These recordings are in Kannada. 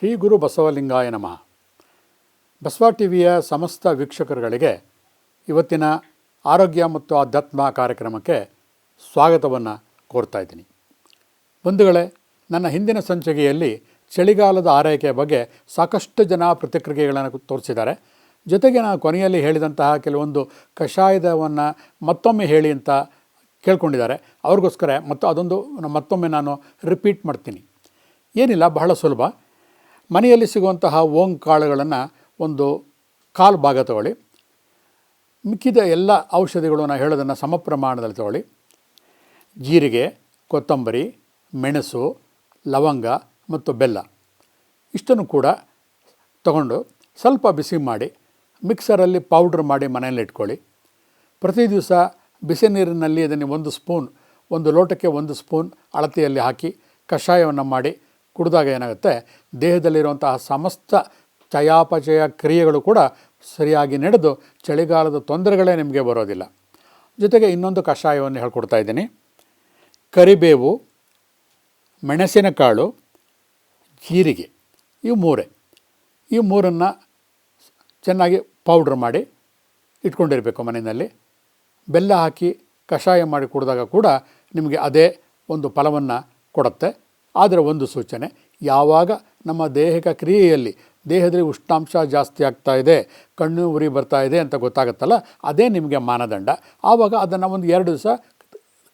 ಶ್ರೀ ಗುರು ಬಸವಲಿಂಗಾಯ ನಮಃ. ಬಸವ ಟಿವಿಯ ಸಮಸ್ತ ವೀಕ್ಷಕರುಗಳಿಗೆ ಇವತ್ತಿನ ಆರೋಗ್ಯ ಮತ್ತು ಆಧ್ಯಾತ್ಮ ಕಾರ್ಯಕ್ರಮಕ್ಕೆ ಸ್ವಾಗತವನ್ನು ಕೋರ್ತಾ ಇದ್ದೀನಿ. ಬಂಧುಗಳೇ, ನನ್ನ ಹಿಂದಿನ ಸಂಚಿಕೆಯಲ್ಲಿ ಚಳಿಗಾಲದ ಆರೈಕೆಯ ಬಗ್ಗೆ ಸಾಕಷ್ಟು ಜನ ಪ್ರತಿಕ್ರಿಯೆಗಳನ್ನು ತೋರಿಸಿದ್ದಾರೆ. ಜೊತೆಗೆ ನಾನು ಕೊನೆಯಲ್ಲಿ ಹೇಳಿದಂತಹ ಕೆಲವೊಂದು ಕಷಾಯದವನ್ನು ಮತ್ತೊಮ್ಮೆ ಹೇಳಿ ಅಂತ ಕೇಳ್ಕೊಂಡಿದ್ದಾರೆ. ಅವ್ರಿಗೋಸ್ಕರ ಮತ್ತು ಅದೊಂದು ಮತ್ತೊಮ್ಮೆ ನಾನು ರಿಪೀಟ್ ಮಾಡ್ತೀನಿ. ಏನಿಲ್ಲ, ಬಹಳ ಸುಲಭ. ಮನೆಯಲ್ಲಿ ಸಿಗುವಂತಹ ಓಂ ಕಾಳುಗಳನ್ನು ಒಂದು ಕಾಲು ಭಾಗ ತಗೊಳ್ಳಿ. ಮಿಕ್ಕಿದ ಎಲ್ಲ ಔಷಧಿಗಳು ನಾನು ಹೇಳೋದನ್ನು ಸಮ ಪ್ರಮಾಣದಲ್ಲಿ ತಗೊಳ್ಳಿ. ಜೀರಿಗೆ, ಕೊತ್ತಂಬರಿ, ಮೆಣಸು, ಲವಂಗ ಮತ್ತು ಬೆಲ್ಲ ಇಷ್ಟನ್ನು ಕೂಡ ತಗೊಂಡು ಸ್ವಲ್ಪ ಬಿಸಿ ಮಾಡಿ ಮಿಕ್ಸರಲ್ಲಿ ಪೌಡ್ರ್ ಮಾಡಿ ಮನೆಯಲ್ಲಿ ಇಟ್ಕೊಳ್ಳಿ. ಪ್ರತಿ ದಿವಸ ಬಿಸಿ ನೀರಿನಲ್ಲಿ ಅದನ್ನು ಒಂದು ಸ್ಪೂನ್, ಒಂದು ಲೋಟಕ್ಕೆ ಒಂದು ಸ್ಪೂನ್ ಅಳತೆಯಲ್ಲಿ ಹಾಕಿ ಕಷಾಯವನ್ನು ಮಾಡಿ ಕುಡಿದಾಗ ಏನಾಗುತ್ತೆ, ದೇಹದಲ್ಲಿರುವಂತಹ ಸಮಸ್ತ ಚಯಾಪಚಯ ಕ್ರಿಯೆಗಳು ಕೂಡ ಸರಿಯಾಗಿ ನಡೆದು ಚಳಿಗಾಲದ ತೊಂದರೆಗಳೇ ನಿಮಗೆ ಬರೋದಿಲ್ಲ. ಜೊತೆಗೆ ಇನ್ನೊಂದು ಕಷಾಯವನ್ನು ಹೇಳ್ಕೊಡ್ತಾ ಇದ್ದೀನಿ. ಕರಿಬೇವು, ಮೆಣಸಿನಕಾಳು, ಜೀರಿಗೆ, ಇವು ಮೂರೇ. ಈ ಮೂರನ್ನು ಚೆನ್ನಾಗಿ ಪೌಡ್ರ್ ಮಾಡಿ ಇಟ್ಕೊಂಡಿರಬೇಕು ಮನೆಯಲ್ಲಿ. ಬೆಲ್ಲ ಹಾಕಿ ಕಷಾಯ ಮಾಡಿ ಕುಡಿದಾಗ ಕೂಡ ನಿಮಗೆ ಅದೇ ಒಂದು ಫಲವನ್ನು ಕೊಡುತ್ತೆ. ಆದರೆ ಒಂದು ಸೂಚನೆ ಯಾವಾಗ ನಮ್ಮ ದೇಹಿಕ ಕ್ರಿಯೆಯಲ್ಲಿ ದೇಹದಲ್ಲಿ ಉಷ್ಣಾಂಶ ಜಾಸ್ತಿ ಆಗ್ತಾ ಇದೆ ಕಣ್ಣು ಉರಿ ಬರ್ತಾ ಇದೆ ಅಂತ ಗೊತ್ತಾಗುತ್ತಲ್ಲ ಅದೇ ನಿಮಗೆ ಮಾನದಂಡ. ಆವಾಗ ಅದನ್ನು ಒಂದು ಎರಡು ದಿವಸ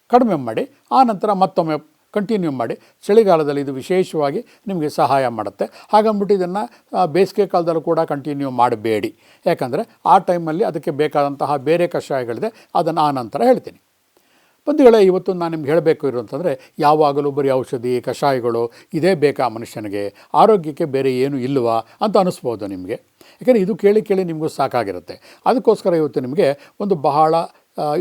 ಕಡಿಮೆ ಮಾಡಿ ಆ ನಂತರ ಮತ್ತೊಮ್ಮೆ ಕಂಟಿನ್ಯೂ ಮಾಡಿ ಚಳಿಗಾಲದಲ್ಲಿ ಇದು ವಿಶೇಷವಾಗಿ ನಿಮಗೆ ಸಹಾಯ ಮಾಡುತ್ತೆ. ಹಾಗಂದ್ಬಿಟ್ಟು ಇದನ್ನು ಆ, ಬೇಸಿಗೆ ಕಾಲದಲ್ಲೂ ಕೂಡ ಕಂಟಿನ್ಯೂ ಮಾಡಬೇಡಿ. ಯಾಕಂದರೆ ಆ ಟೈಮಲ್ಲಿ ಅದಕ್ಕೆ ಬೇಕಾದಂತಹ ಬೇರೆ ಕಷಾಯಗಳಿದೆ ಅದನ್ನು ಆನಂತರ ಹೇಳ್ತೀನಿ. ಬಂಧುಗಳೇ ಇವತ್ತು ನಾನು ನಿಮ್ಗೆ ಹೇಳಬೇಕು ಇರುವಂತಂದರೆ, ಯಾವಾಗಲೂ ಬರೀ ಔಷಧಿ, ಕಷಾಯಗಳು, ಇದೇ ಬೇಕಾ ಮನುಷ್ಯನಿಗೆ, ಆರೋಗ್ಯಕ್ಕೆ ಬೇರೆ ಏನು ಇಲ್ಲವಾ ಅಂತ ಅನಿಸ್ಬೋದು ನಿಮಗೆ. ಯಾಕೆಂದರೆ ಇದು ಕೇಳಿ ಕೇಳಿ ನಿಮಗೂ ಸಾಕಾಗಿರುತ್ತೆ. ಅದಕ್ಕೋಸ್ಕರ ಇವತ್ತು ನಿಮಗೆ ಒಂದು ಬಹಳ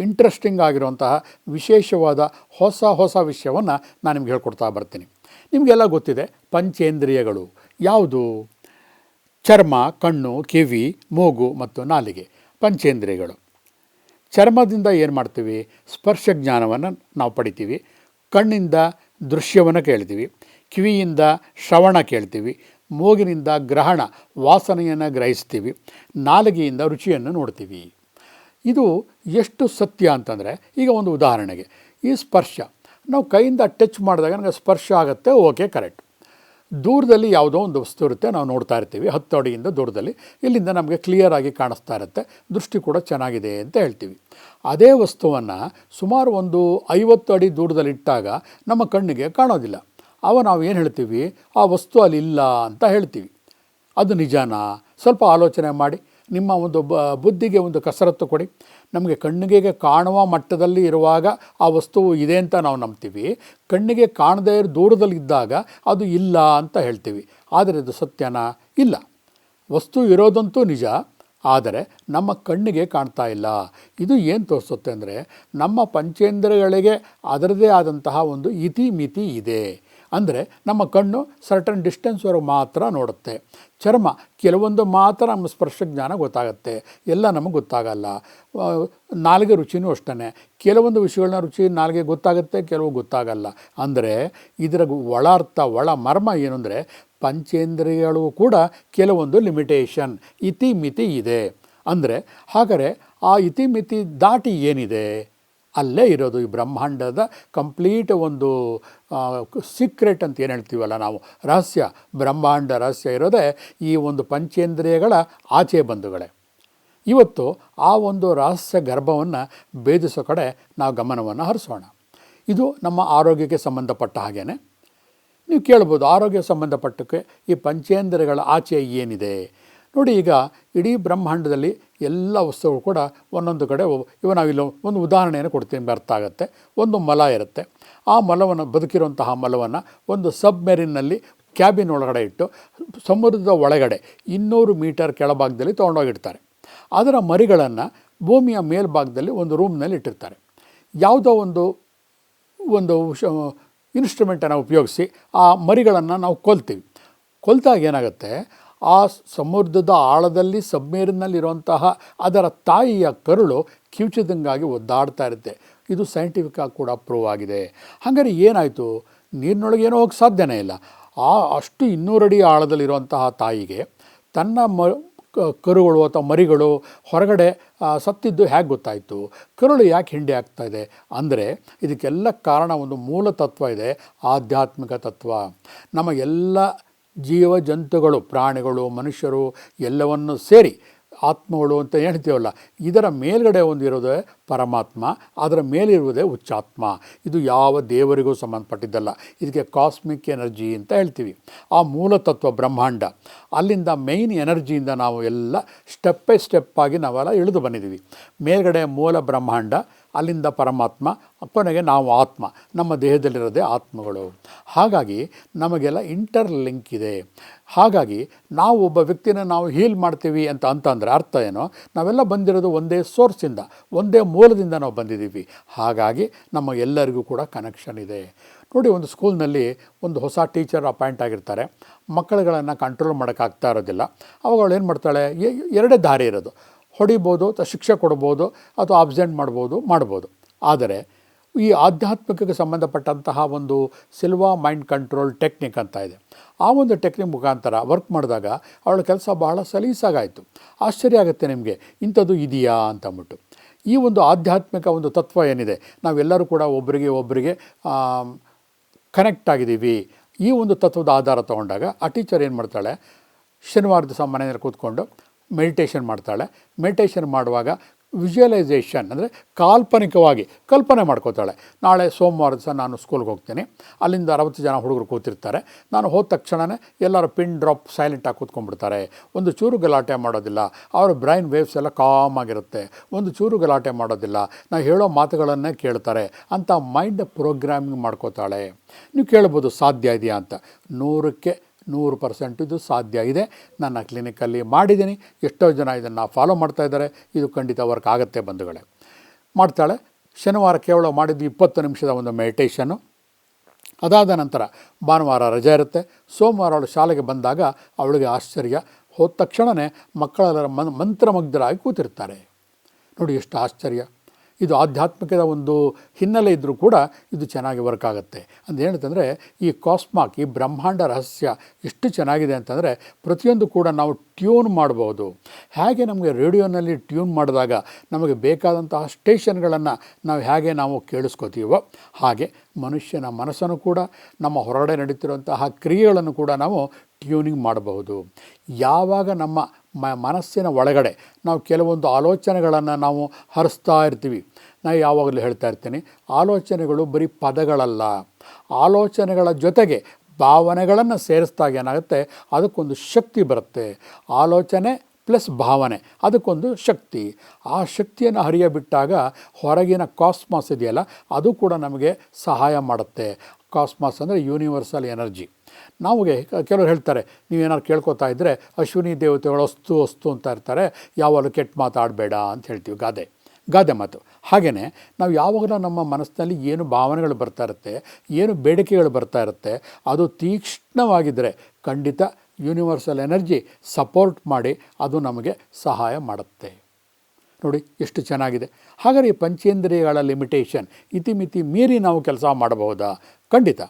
ಇಂಟ್ರೆಸ್ಟಿಂಗ್ ಆಗಿರುವಂತಹ ವಿಶೇಷವಾದ ಹೊಸ ಹೊಸ ವಿಷಯವನ್ನು ನಾನು ನಿಮ್ಗೆ ಹೇಳ್ಕೊಡ್ತಾ ಬರ್ತೀನಿ. ನಿಮಗೆಲ್ಲ ಗೊತ್ತಿದೆ, ಪಂಚೇಂದ್ರಿಯಗಳು ಯಾವುದು? ಚರ್ಮ, ಕಣ್ಣು, ಕಿವಿ, ಮೂಗು ಮತ್ತು ನಾಲಿಗೆ. ಪಂಚೇಂದ್ರಿಯಗಳು. ಚರ್ಮದಿಂದ ಏನು ಮಾಡ್ತೀವಿ? ಸ್ಪರ್ಶ ಜ್ಞಾನವನ್ನು ನಾವು ಪಡಿತೀವಿ. ಕಣ್ಣಿಂದ ದೃಶ್ಯವನ್ನು ಕೇಳ್ತೀವಿ. ಕಿವಿಯಿಂದ ಶ್ರವಣ ಕೇಳ್ತೀವಿ. ಮೂಗಿನಿಂದ ಗ್ರಹಣ, ವಾಸನೆಯನ್ನು ಗ್ರಹಿಸ್ತೀವಿ. ನಾಲಿಗೆಯಿಂದ ರುಚಿಯನ್ನು ನೋಡ್ತೀವಿ. ಇದು ಎಷ್ಟು ಸತ್ಯ ಅಂತಂದರೆ, ಈಗ ಒಂದು ಉದಾಹರಣೆಗೆ, ಈ ಸ್ಪರ್ಶ. ನಾವು ಕೈಯಿಂದ ಟಚ್ ಮಾಡಿದಾಗ ನನಗೆ ಸ್ಪರ್ಶ ಆಗುತ್ತೆ, ಓಕೆ, ಕರೆಕ್ಟ್. ದೂರದಲ್ಲಿ ಯಾವುದೋ ಒಂದು ವಸ್ತು ಇರುತ್ತೆ, ನಾವು ನೋಡ್ತಾ ಇರ್ತೀವಿ. ಹತ್ತು ಅಡಿಯಿಂದ ದೂರದಲ್ಲಿ. ಇಲ್ಲಿಂದ ನಮಗೆ ಕ್ಲಿಯರ್ ಆಗಿ ಕಾಣಿಸ್ತಾ ಇರುತ್ತೆ. ದೃಷ್ಟಿ ಕೂಡ ಚೆನ್ನಾಗಿದೆ ಅಂತ ಹೇಳ್ತೀವಿ. ಅದೇ ವಸ್ತುವನ್ನು ಸುಮಾರು ಒಂದು ಐವತ್ತು ಅಡಿ ದೂರದಲ್ಲಿ ಇಟ್ಟಾಗ ನಮ್ಮ ಕಣ್ಣಿಗೆ ಕಾಣೋದಿಲ್ಲ. ಅವ ನಾವು ಏನು ಹೇಳ್ತೀವಿ? ಆ ವಸ್ತು ಅಲ್ಲಿ ಇಲ್ಲ ಅಂತ ಹೇಳ್ತೀವಿ. ಅದು ನಿಜಾನಾ? ಸ್ವಲ್ಪ ಆಲೋಚನೆ ಮಾಡಿ. ನಿಮ್ಮ ಒಂದು ಬುದ್ಧಿಗೆ ಒಂದು ಕಸರತ್ತು ಕೊಡಿ. ನಮಗೆ ಕಣ್ಣಿಗೆ ಕಾಣುವ ಮಟ್ಟದಲ್ಲಿ ಇರುವಾಗ ಆ ವಸ್ತುವು ಇದೆ ಅಂತ ನಾವು ನಂಬ್ತೀವಿ. ಕಣ್ಣಿಗೆ ಕಾಣದೇ ದೂರದಲ್ಲಿದ್ದಾಗ ಅದು ಇಲ್ಲ ಅಂತ ಹೇಳ್ತೀವಿ. ಆದರೆ ಅದು ಸತ್ಯನಾ? ಇಲ್ಲ. ವಸ್ತು ಇರೋದಂತೂ ನಿಜ. ಆದರೆ ನಮ್ಮ ಕಣ್ಣಿಗೆ ಕಾಣ್ತಾ ಇಲ್ಲ. ಇದು ಏನು ತೋರಿಸುತ್ತೆ ಅಂದರೆ ನಮ್ಮ ಪಂಚೇಂದ್ರಗಳಿಗೆ ಅದರದೇ ಆದಂತಹ ಒಂದು ಇತಿಮಿತಿ ಇದೆ. ಅಂದರೆ ನಮ್ಮ ಕಣ್ಣು ಸರ್ಟನ್ ಡಿಸ್ಟೆನ್ಸ್ವರೆಗೆ ಮಾತ್ರ ನೋಡುತ್ತೆ. ಚರ್ಮ ಕೆಲವೊಂದು ಮಾತ್ರ ನಮ್ಮ ಸ್ಪರ್ಶ ಜ್ಞಾನ ಗೊತ್ತಾಗುತ್ತೆ. ಎಲ್ಲ ನಮಗೆ ಗೊತ್ತಾಗಲ್ಲ. ನಾಲ್ಗೆ ರುಚಿನೂ ಅಷ್ಟೇ ಕೆಲವೊಂದು ವಿಷಯಗಳನ್ನ ರುಚಿ ನಾಲಿಗೆ ಗೊತ್ತಾಗುತ್ತೆ, ಕೆಲವು ಗೊತ್ತಾಗಲ್ಲ. ಅಂದರೆ ಇದರ ಒಳ ಅರ್ಥ ಒಳ ಮರ್ಮ ಏನು ಅಂದರೆ ಪಂಚೇಂದ್ರಿಯಗಳು ಕೂಡ ಕೆಲವೊಂದು ಲಿಮಿಟೇಷನ್ ಇತಿಮಿತಿ ಇದೆ. ಅಂದರೆ ಹಾಗರೆ ಆ ಇತಿಮಿತಿ ದಾಟಿ ಏನಿದೆ? ಅಲ್ಲೇ ಇರೋದು ಈ ಬ್ರಹ್ಮಾಂಡದ ಕಂಪ್ಲೀಟ್ ಒಂದು ಸೀಕ್ರೆಟ್ ಅಂತ ಏನು ಹೇಳ್ತೀವಲ್ಲ ನಾವು? ರಹಸ್ಯ, ಬ್ರಹ್ಮಾಂಡ ರಹಸ್ಯ ಇರೋದೇ ಈ ಒಂದು ಪಂಚೇಂದ್ರಿಯಗಳ ಆಚೆ ಬಂಧುಗಳೇ. ಇವತ್ತು ಆ ಒಂದು ರಹಸ್ಯ ಗರ್ಭವನ್ನು ಭೇದಿಸೋ ಕಡೆ ನಾವು ಗಮನವನ್ನು ಹರಿಸೋಣ. ಇದು ನಮ್ಮ ಆರೋಗ್ಯಕ್ಕೆ ಸಂಬಂಧಪಟ್ಟ ಹಾಗೇ ನೀವು ಕೇಳ್ಬೋದು ಆರೋಗ್ಯ ಸಂಬಂಧಪಟ್ಟಕ್ಕೆ ಈ ಪಂಚೇಂದ್ರಿಯಗಳ ಆಚೆ ಏನಿದೆ? ನೋಡಿ ಈಗ ಇಡೀ ಬ್ರಹ್ಮಾಂಡದಲ್ಲಿ ಎಲ್ಲ ವಸ್ತುಗಳು ಕೂಡ ಒಂದೊಂದು ಕಡೆ ಇವ ನಾವಿಲ್ಲಿ ಒಂದು ಉದಾಹರಣೆಯನ್ನು ಕೊಡ್ತೀನಿ ಅರ್ಥ ಆಗುತ್ತೆ. ಒಂದು ಮಲ ಇರುತ್ತೆ. ಆ ಮಲವನ್ನು ಬದುಕಿರುವಂತಹ ಮಲವನ್ನು ಒಂದು ಸಬ್ಮೆರಿನ್ನಲ್ಲಿ ಕ್ಯಾಬಿನ್ ಒಳಗಡೆ ಇಟ್ಟು ಸಮುದ್ರದ ಒಳಗಡೆ ಇನ್ನೂರು ಮೀಟರ್ ಕೆಳಭಾಗದಲ್ಲಿ ತೊಗೊಂಡೋಗಿಡ್ತಾರೆ. ಅದರ ಮರಿಗಳನ್ನು ಭೂಮಿಯ ಮೇಲ್ಭಾಗದಲ್ಲಿ ಒಂದು ರೂಮ್ನಲ್ಲಿ ಇಟ್ಟಿರ್ತಾರೆ. ಯಾವುದೋ ಒಂದು ಒಂದು ಇನ್ಸ್ಟ್ರೂಮೆಂಟನ್ನು ಉಪಯೋಗಿಸಿ ಆ ಮರಿಗಳನ್ನು ನಾವು ಕೊಲ್ತೀವಿ. ಕೊಲ್ತಾಗ ಏನಾಗುತ್ತೆ? ಆ ಸಮುದ್ರದ ಆಳದಲ್ಲಿ ಸಬ್ಮೇರಿನಲ್ಲಿರುವಂತಹ ಅದರ ತಾಯಿಯ ಕರುಳು ಕಿವುಚಿದಂಗಾಗಿ ಒದ್ದಾಡ್ತಾ ಇರುತ್ತೆ. ಇದು ಸೈಂಟಿಫಿಕ್ ಆಗಿ ಕೂಡ ಪ್ರೂವ್ ಆಗಿದೆ. ಹಾಗಾದ್ರೆ ಏನಾಯಿತು? ನೀರಿನೊಳಗೆ ಏನೋ ಹೋಗಕ್ಕೆ ಸಾಧ್ಯನೇ ಇಲ್ಲ. ಆ ಅಷ್ಟು ಇನ್ನೂರಡಿ ಆಳದಲ್ಲಿರುವಂತಹ ತಾಯಿಗೆ ತನ್ನ ಮ ಕರುಗಳು ಅಥವಾ ಮರಿಗಳು ಹೊರಗಡೆ ಸತ್ತಿದ್ದು ಹೇಗೆ ಗೊತ್ತಾಯಿತು? ಕರುಳು ಯಾಕೆ ಹಿಂಡಿ ಆಗ್ತಾ ಇದೆ? ಅಂದರೆ ಇದಕ್ಕೆಲ್ಲ ಕಾರಣ ಒಂದು ಮೂಲ ತತ್ವ ಇದೆ, ಆಧ್ಯಾತ್ಮಿಕ ತತ್ವ. ನಮಗೆಲ್ಲ ಜೀವ ಜಂತುಗಳು ಪ್ರಾಣಿಗಳು, ಮನುಷ್ಯರು ಎಲ್ಲವನ್ನು ಸೇರಿ ಆತ್ಮಗಳು ಅಂತ ಹೇಳ್ತೀವಲ್ಲ, ಇದರ ಮೇಲ್ಗಡೆ ಒಂದು ಇರೋದೇ ಪರಮಾತ್ಮ, ಅದರ ಮೇಲಿರುವುದೇ ಉಚ್ಚಾತ್ಮ ಇದು ಯಾವ ದೇವರಿಗೂ ಸಂಬಂಧಪಟ್ಟಿದ್ದಲ್ಲ. ಇದಕ್ಕೆ ಕಾಸ್ಮಿಕ್ ಎನರ್ಜಿ ಅಂತ ಹೇಳ್ತೀವಿ. ಆ ಮೂಲ ತತ್ವ ಬ್ರಹ್ಮಾಂಡ. ಅಲ್ಲಿಂದ ಮೈನ್ ಎನರ್ಜಿಯಿಂದ ನಾವು ಎಲ್ಲ ಸ್ಟೆಪ್ ಬೈ ಸ್ಟೆಪ್ ಆಗಿ ನಾವೆಲ್ಲ ಇಳಿದು ಬಂದಿದ್ದೀವಿ. ಮೇಲ್ಗಡೆ ಮೂಲ ಬ್ರಹ್ಮಾಂಡ ಅಲ್ಲಿಂದ ಪರಮಾತ್ಮ, ಕೊನೆಗೆ ನಾವು ಆತ್ಮ, ನಮ್ಮ ದೇಹದಲ್ಲಿರೋದೇ ಆತ್ಮಗಳು. ಹಾಗಾಗಿ ನಮಗೆಲ್ಲ ಇಂಟರ್ ಲಿಂಕ್ ಇದೆ. ಹಾಗಾಗಿ ನಾವು ಒಬ್ಬ ವ್ಯಕ್ತಿನ ನಾವು ಹೀಲ್ ಮಾಡ್ತೀವಿ ಅಂತ ಅಂತಂದರೆ ಅರ್ಥ ಏನು? ನಾವೆಲ್ಲ ಬಂದಿರೋದು ಒಂದೇ ಸೋರ್ಸಿಂದ ಒಂದೇ ಮೂಲದಿಂದ ನಾವು ಬಂದಿದ್ದೀವಿ. ಹಾಗಾಗಿ ನಮ್ಮ ಎಲ್ಲರಿಗೂ ಕೂಡ ಕನೆಕ್ಷನ್ ಇದೆ. ನೋಡಿ, ಒಂದು ಸ್ಕೂಲ್ನಲ್ಲಿ ಒಂದು ಹೊಸ ಟೀಚರ್ ಅಪಾಯಿಂಟ್ ಆಗಿರ್ತಾರೆ. ಮಕ್ಕಳುಗಳನ್ನು ಕಂಟ್ರೋಲ್ ಮಾಡೋಕ್ಕಾಗ್ತಾ ಇರೋದಿಲ್ಲ. ಅವುಗಳು ಏನು ಮಾಡ್ತಾಳೆ? ಎರಡೇ ದಾರಿ ಇರೋದು. ಹೊಡಿಬೋದು ಅಥವಾ ಶಿಕ್ಷೆ ಕೊಡ್ಬೋದು, ಅಥವಾ ಆಬ್ಸೆಂಟ್ ಮಾಡ್ಬೋದು ಮಾಡ್ಬೋದು. ಆದರೆ, ಈ ಆಧ್ಯಾತ್ಮಿಕಕ್ಕೆ ಸಂಬಂಧಪಟ್ಟಂತಹ ಒಂದು ಸಿಲ್ವಾ ಮೈಂಡ್ ಕಂಟ್ರೋಲ್ ಟೆಕ್ನಿಕ್ ಅಂತ ಇದೆ. ಆ ಒಂದು ಟೆಕ್ನಿಕ್ ಮುಖಾಂತರ ವರ್ಕ್ ಮಾಡಿದಾಗ ಅವಳ ಕೆಲಸ ಬಹಳ ಸಲೀಸಾಗಾಯಿತು. ಆಶ್ಚರ್ಯ ಆಗುತ್ತೆ ನಿಮಗೆ, ಇಂಥದ್ದು ಇದೆಯಾ ಅಂತ ಅಂದ್ಬಿಟ್ಟು. ಈ ಒಂದು ಆಧ್ಯಾತ್ಮಿಕ ಒಂದು ತತ್ವ ಏನಿದೆ, ನಾವೆಲ್ಲರೂ ಕೂಡ ಒಬ್ಬರಿಗೆ ಒಬ್ಬರಿಗೆ ಕನೆಕ್ಟ್ ಆಗಿದ್ದೀವಿ. ಈ ಒಂದು ತತ್ವದ ಆಧಾರ ತಗೊಂಡಾಗ ಆ ಟೀಚರ್ ಏನು ಮಾಡ್ತಾಳೆ, ಶನಿವಾರದ ದಿವಸ ಮನೆಯಲ್ಲಿ ಕೂತ್ಕೊಂಡು ಮೆಡಿಟೇಷನ್ ಮಾಡ್ತಾಳೆ. ಮೆಡಿಟೇಷನ್ ಮಾಡುವಾಗ ವಿಜುವಲೈಸೇಷನ್ ಅಂದರೆ ಕಾಲ್ಪನಿಕವಾಗಿ ಕಲ್ಪನೆ ಮಾಡ್ಕೋತಾಳೆ. ನಾಳೆ ಸೋಮವಾರ ದಿವಸ ನಾನು ಸ್ಕೂಲ್ಗೆ ಹೋಗ್ತೀನಿ. ಅಲ್ಲಿಂದ ಅರವತ್ತು ಜನ ಹುಡುಗರು ಕೂತಿರ್ತಾರೆ. ನಾನು ಹೋದ ತಕ್ಷಣವೇ ಎಲ್ಲರೂ ಪಿನ್ ಡ್ರಾಪ್ ಸೈಲೆಂಟಾಗಿ ಕೂತ್ಕೊಂಡ್ಬಿಡ್ತಾರೆ. ಒಂದು ಚೂರು ಗಲಾಟೆ ಮಾಡೋದಿಲ್ಲ. ಅವರ ಬ್ರೈನ್ ವೇವ್ಸ್ ಎಲ್ಲ ಕಾಮ್ ಆಗಿರುತ್ತೆ. ಒಂದು ಚೂರು ಗಲಾಟೆ ಮಾಡೋದಿಲ್ಲ. ನಾವು ಹೇಳೋ ಮಾತುಗಳನ್ನೇ ಕೇಳ್ತಾರೆ. ಅಂತ ಮೈಂಡ್ ಪ್ರೋಗ್ರಾಮಿಂಗ್ ಮಾಡ್ಕೋತಾಳೆ. ನೀವು ಕೇಳ್ಬೋದು ಸಾಧ್ಯ ಇದೆಯಾ ಅಂತ. ನೂರಕ್ಕೆ ನೂರು ಪರ್ಸೆಂಟ್ ಇದು ಸಾಧ್ಯ ಇದೆ. ನನ್ನ ಕ್ಲಿನಿಕಲ್ಲಿ ಮಾಡಿದ್ದೀನಿ. ಎಷ್ಟೋ ಜನ ಇದನ್ನು ಫಾಲೋ ಮಾಡ್ತಾ ಇದ್ದಾರೆ. ಇದು ಖಂಡಿತ ವರ್ಕ್ ಆಗುತ್ತೆ ಬಂಧುಗಳೇ. ಮಾಡ್ತಾಳೆ. ಶನಿವಾರ ಕೇವಲ ಮಾಡಿದ್ದು ಇಪ್ಪತ್ತು ನಿಮಿಷದ ಒಂದು ಮೆಡಿಟೇಷನ್ನು ಅದಾದ ನಂತರ ಭಾನುವಾರ ರಜೆ ಇರುತ್ತೆ. ಸೋಮವಾರ ಅವಳು ಶಾಲೆಗೆ ಬಂದಾಗ ಅವಳಿಗೆ ಆಶ್ಚರ್ಯ. ಹೋದ ತಕ್ಷಣವೇ ಮಕ್ಕಳೆಲ್ಲರ ಮಂತ್ರಮಗ್ಧರಾಗಿ ಕೂತಿರ್ತಾರೆ. ನೋಡಿ ಎಷ್ಟು ಆಶ್ಚರ್ಯ. ಇದು ಆಧ್ಯಾತ್ಮಿಕದ ಒಂದು ಹಿನ್ನೆಲೆ ಇದ್ದರೂ ಕೂಡ ಇದು ಚೆನ್ನಾಗಿ ವರ್ಕ್ ಆಗುತ್ತೆ. ಅದು ಏನಂತಂದರೆ ಈ ಕಾಸ್ಮಾಕ್, ಈ ಬ್ರಹ್ಮಾಂಡ ರಹಸ್ಯ ಎಷ್ಟು ಚೆನ್ನಾಗಿದೆ ಅಂತಂದರೆ ಪ್ರತಿಯೊಂದು ಕೂಡ ನಾವು ಟ್ಯೂನ್ ಮಾಡ್ಬೋದು. ಹೇಗೆ ನಮಗೆ ರೇಡಿಯೋನಲ್ಲಿ ಟ್ಯೂನ್ ಮಾಡಿದಾಗ ನಮಗೆ ಬೇಕಾದಂತಹ ಸ್ಟೇಷನ್ಗಳನ್ನು ನಾವು ಹೇಗೆ ನಾವು ಕೇಳಿಸ್ಕೋತೀವೋ ಹಾಗೆ ಮನುಷ್ಯನ ಮನಸ್ಸನ್ನು ಕೂಡ, ನಮ್ಮ ಹೊರಗಡೆ ನಡೀತಿರುವಂತಹ ಕ್ರಿಯೆಗಳನ್ನು ಕೂಡ ನಾವು ಟ್ಯೂನಿಂಗ್ ಮಾಡಬಹುದು. ಯಾವಾಗ ನಮ್ಮ ಮ, ಮನಸ್ಸಿನ ಒಳಗಡೆ ನಾವು ಕೆಲವೊಂದು ಆಲೋಚನೆಗಳನ್ನು ನಾವು ಹರಿಸ್ತಾ ಇರ್ತೀವಿ. ನಾನು ಯಾವಾಗಲೂ ಹೇಳ್ತಾ ಇರ್ತೀನಿ, ಆಲೋಚನೆಗಳು ಬರೀ ಪದಗಳಲ್ಲ. ಆಲೋಚನೆಗಳ ಜೊತೆಗೆ ಭಾವನೆಗಳನ್ನು ಸೇರಿಸಿದಾಗ ಏನಾಗುತ್ತೆ, ಅದಕ್ಕೊಂದು ಶಕ್ತಿ ಬರುತ್ತೆ. ಆಲೋಚನೆ ಪ್ಲಸ್ ಭಾವನೆ, ಅದಕ್ಕೊಂದು ಶಕ್ತಿ. ಆ ಶಕ್ತಿಯನ್ನು ಹರಿಯಬಿಟ್ಟಾಗ ಹೊರಗಿನ ಕಾಸ್ಮಾಸ್ ಇದೆಯಲ್ಲ, ಅದು ಕೂಡ ನಮಗೆ ಸಹಾಯ ಮಾಡುತ್ತೆ. ಕಾಸ್ಮಾಸ್ ಅಂದರೆ ಯೂನಿವರ್ಸಲ್ ಎನರ್ಜಿ. ನಮಗೆ ಕೆಲವರು ಹೇಳ್ತಾರೆ, ನೀವೇನಾದ್ರು ಕೇಳ್ಕೊತಾ ಇದ್ದರೆ ಅಶ್ವಿನಿ ದೇವತೆಗಳು ಅಸ್ತು ಅಸ್ತು ಅಂತ ಇರ್ತಾರೆ, ಯಾವಾಗಲೂ ಕೆಟ್ಟು ಮಾತಾಡಬೇಡ ಅಂತ ಹೇಳ್ತೀವಿ ಗಾದೆ. ಗಾದೆ ಮಾತು. ಹಾಗೆಯೇ ನಾವು ಯಾವಾಗಲೂ ನಮ್ಮ ಮನಸ್ಸಿನಲ್ಲಿ ಏನು ಭಾವನೆಗಳು ಬರ್ತಾ ಇರುತ್ತೆ, ಏನು ಬೇಡಿಕೆಗಳು ಬರ್ತಾ ಇರುತ್ತೆ, ಅದು ತೀಕ್ಷ್ಣವಾಗಿದ್ದರೆ ಖಂಡಿತ ಯೂನಿವರ್ಸಲ್ ಎನರ್ಜಿ ಸಪೋರ್ಟ್ ಮಾಡಿ ಅದು ನಮಗೆ ಸಹಾಯ ಮಾಡುತ್ತೆ. ನೋಡಿ ಎಷ್ಟು ಚೆನ್ನಾಗಿದೆ. ಹಾಗಾದರೆ ಈ ಪಂಚೇಂದ್ರಿಯಗಳ ಲಿಮಿಟೇಷನ್ ಇತಿಮಿತಿ ಮೀರಿ ನಾವು ಕೆಲಸ ಮಾಡಬಹುದಾ? ಖಂಡಿತ.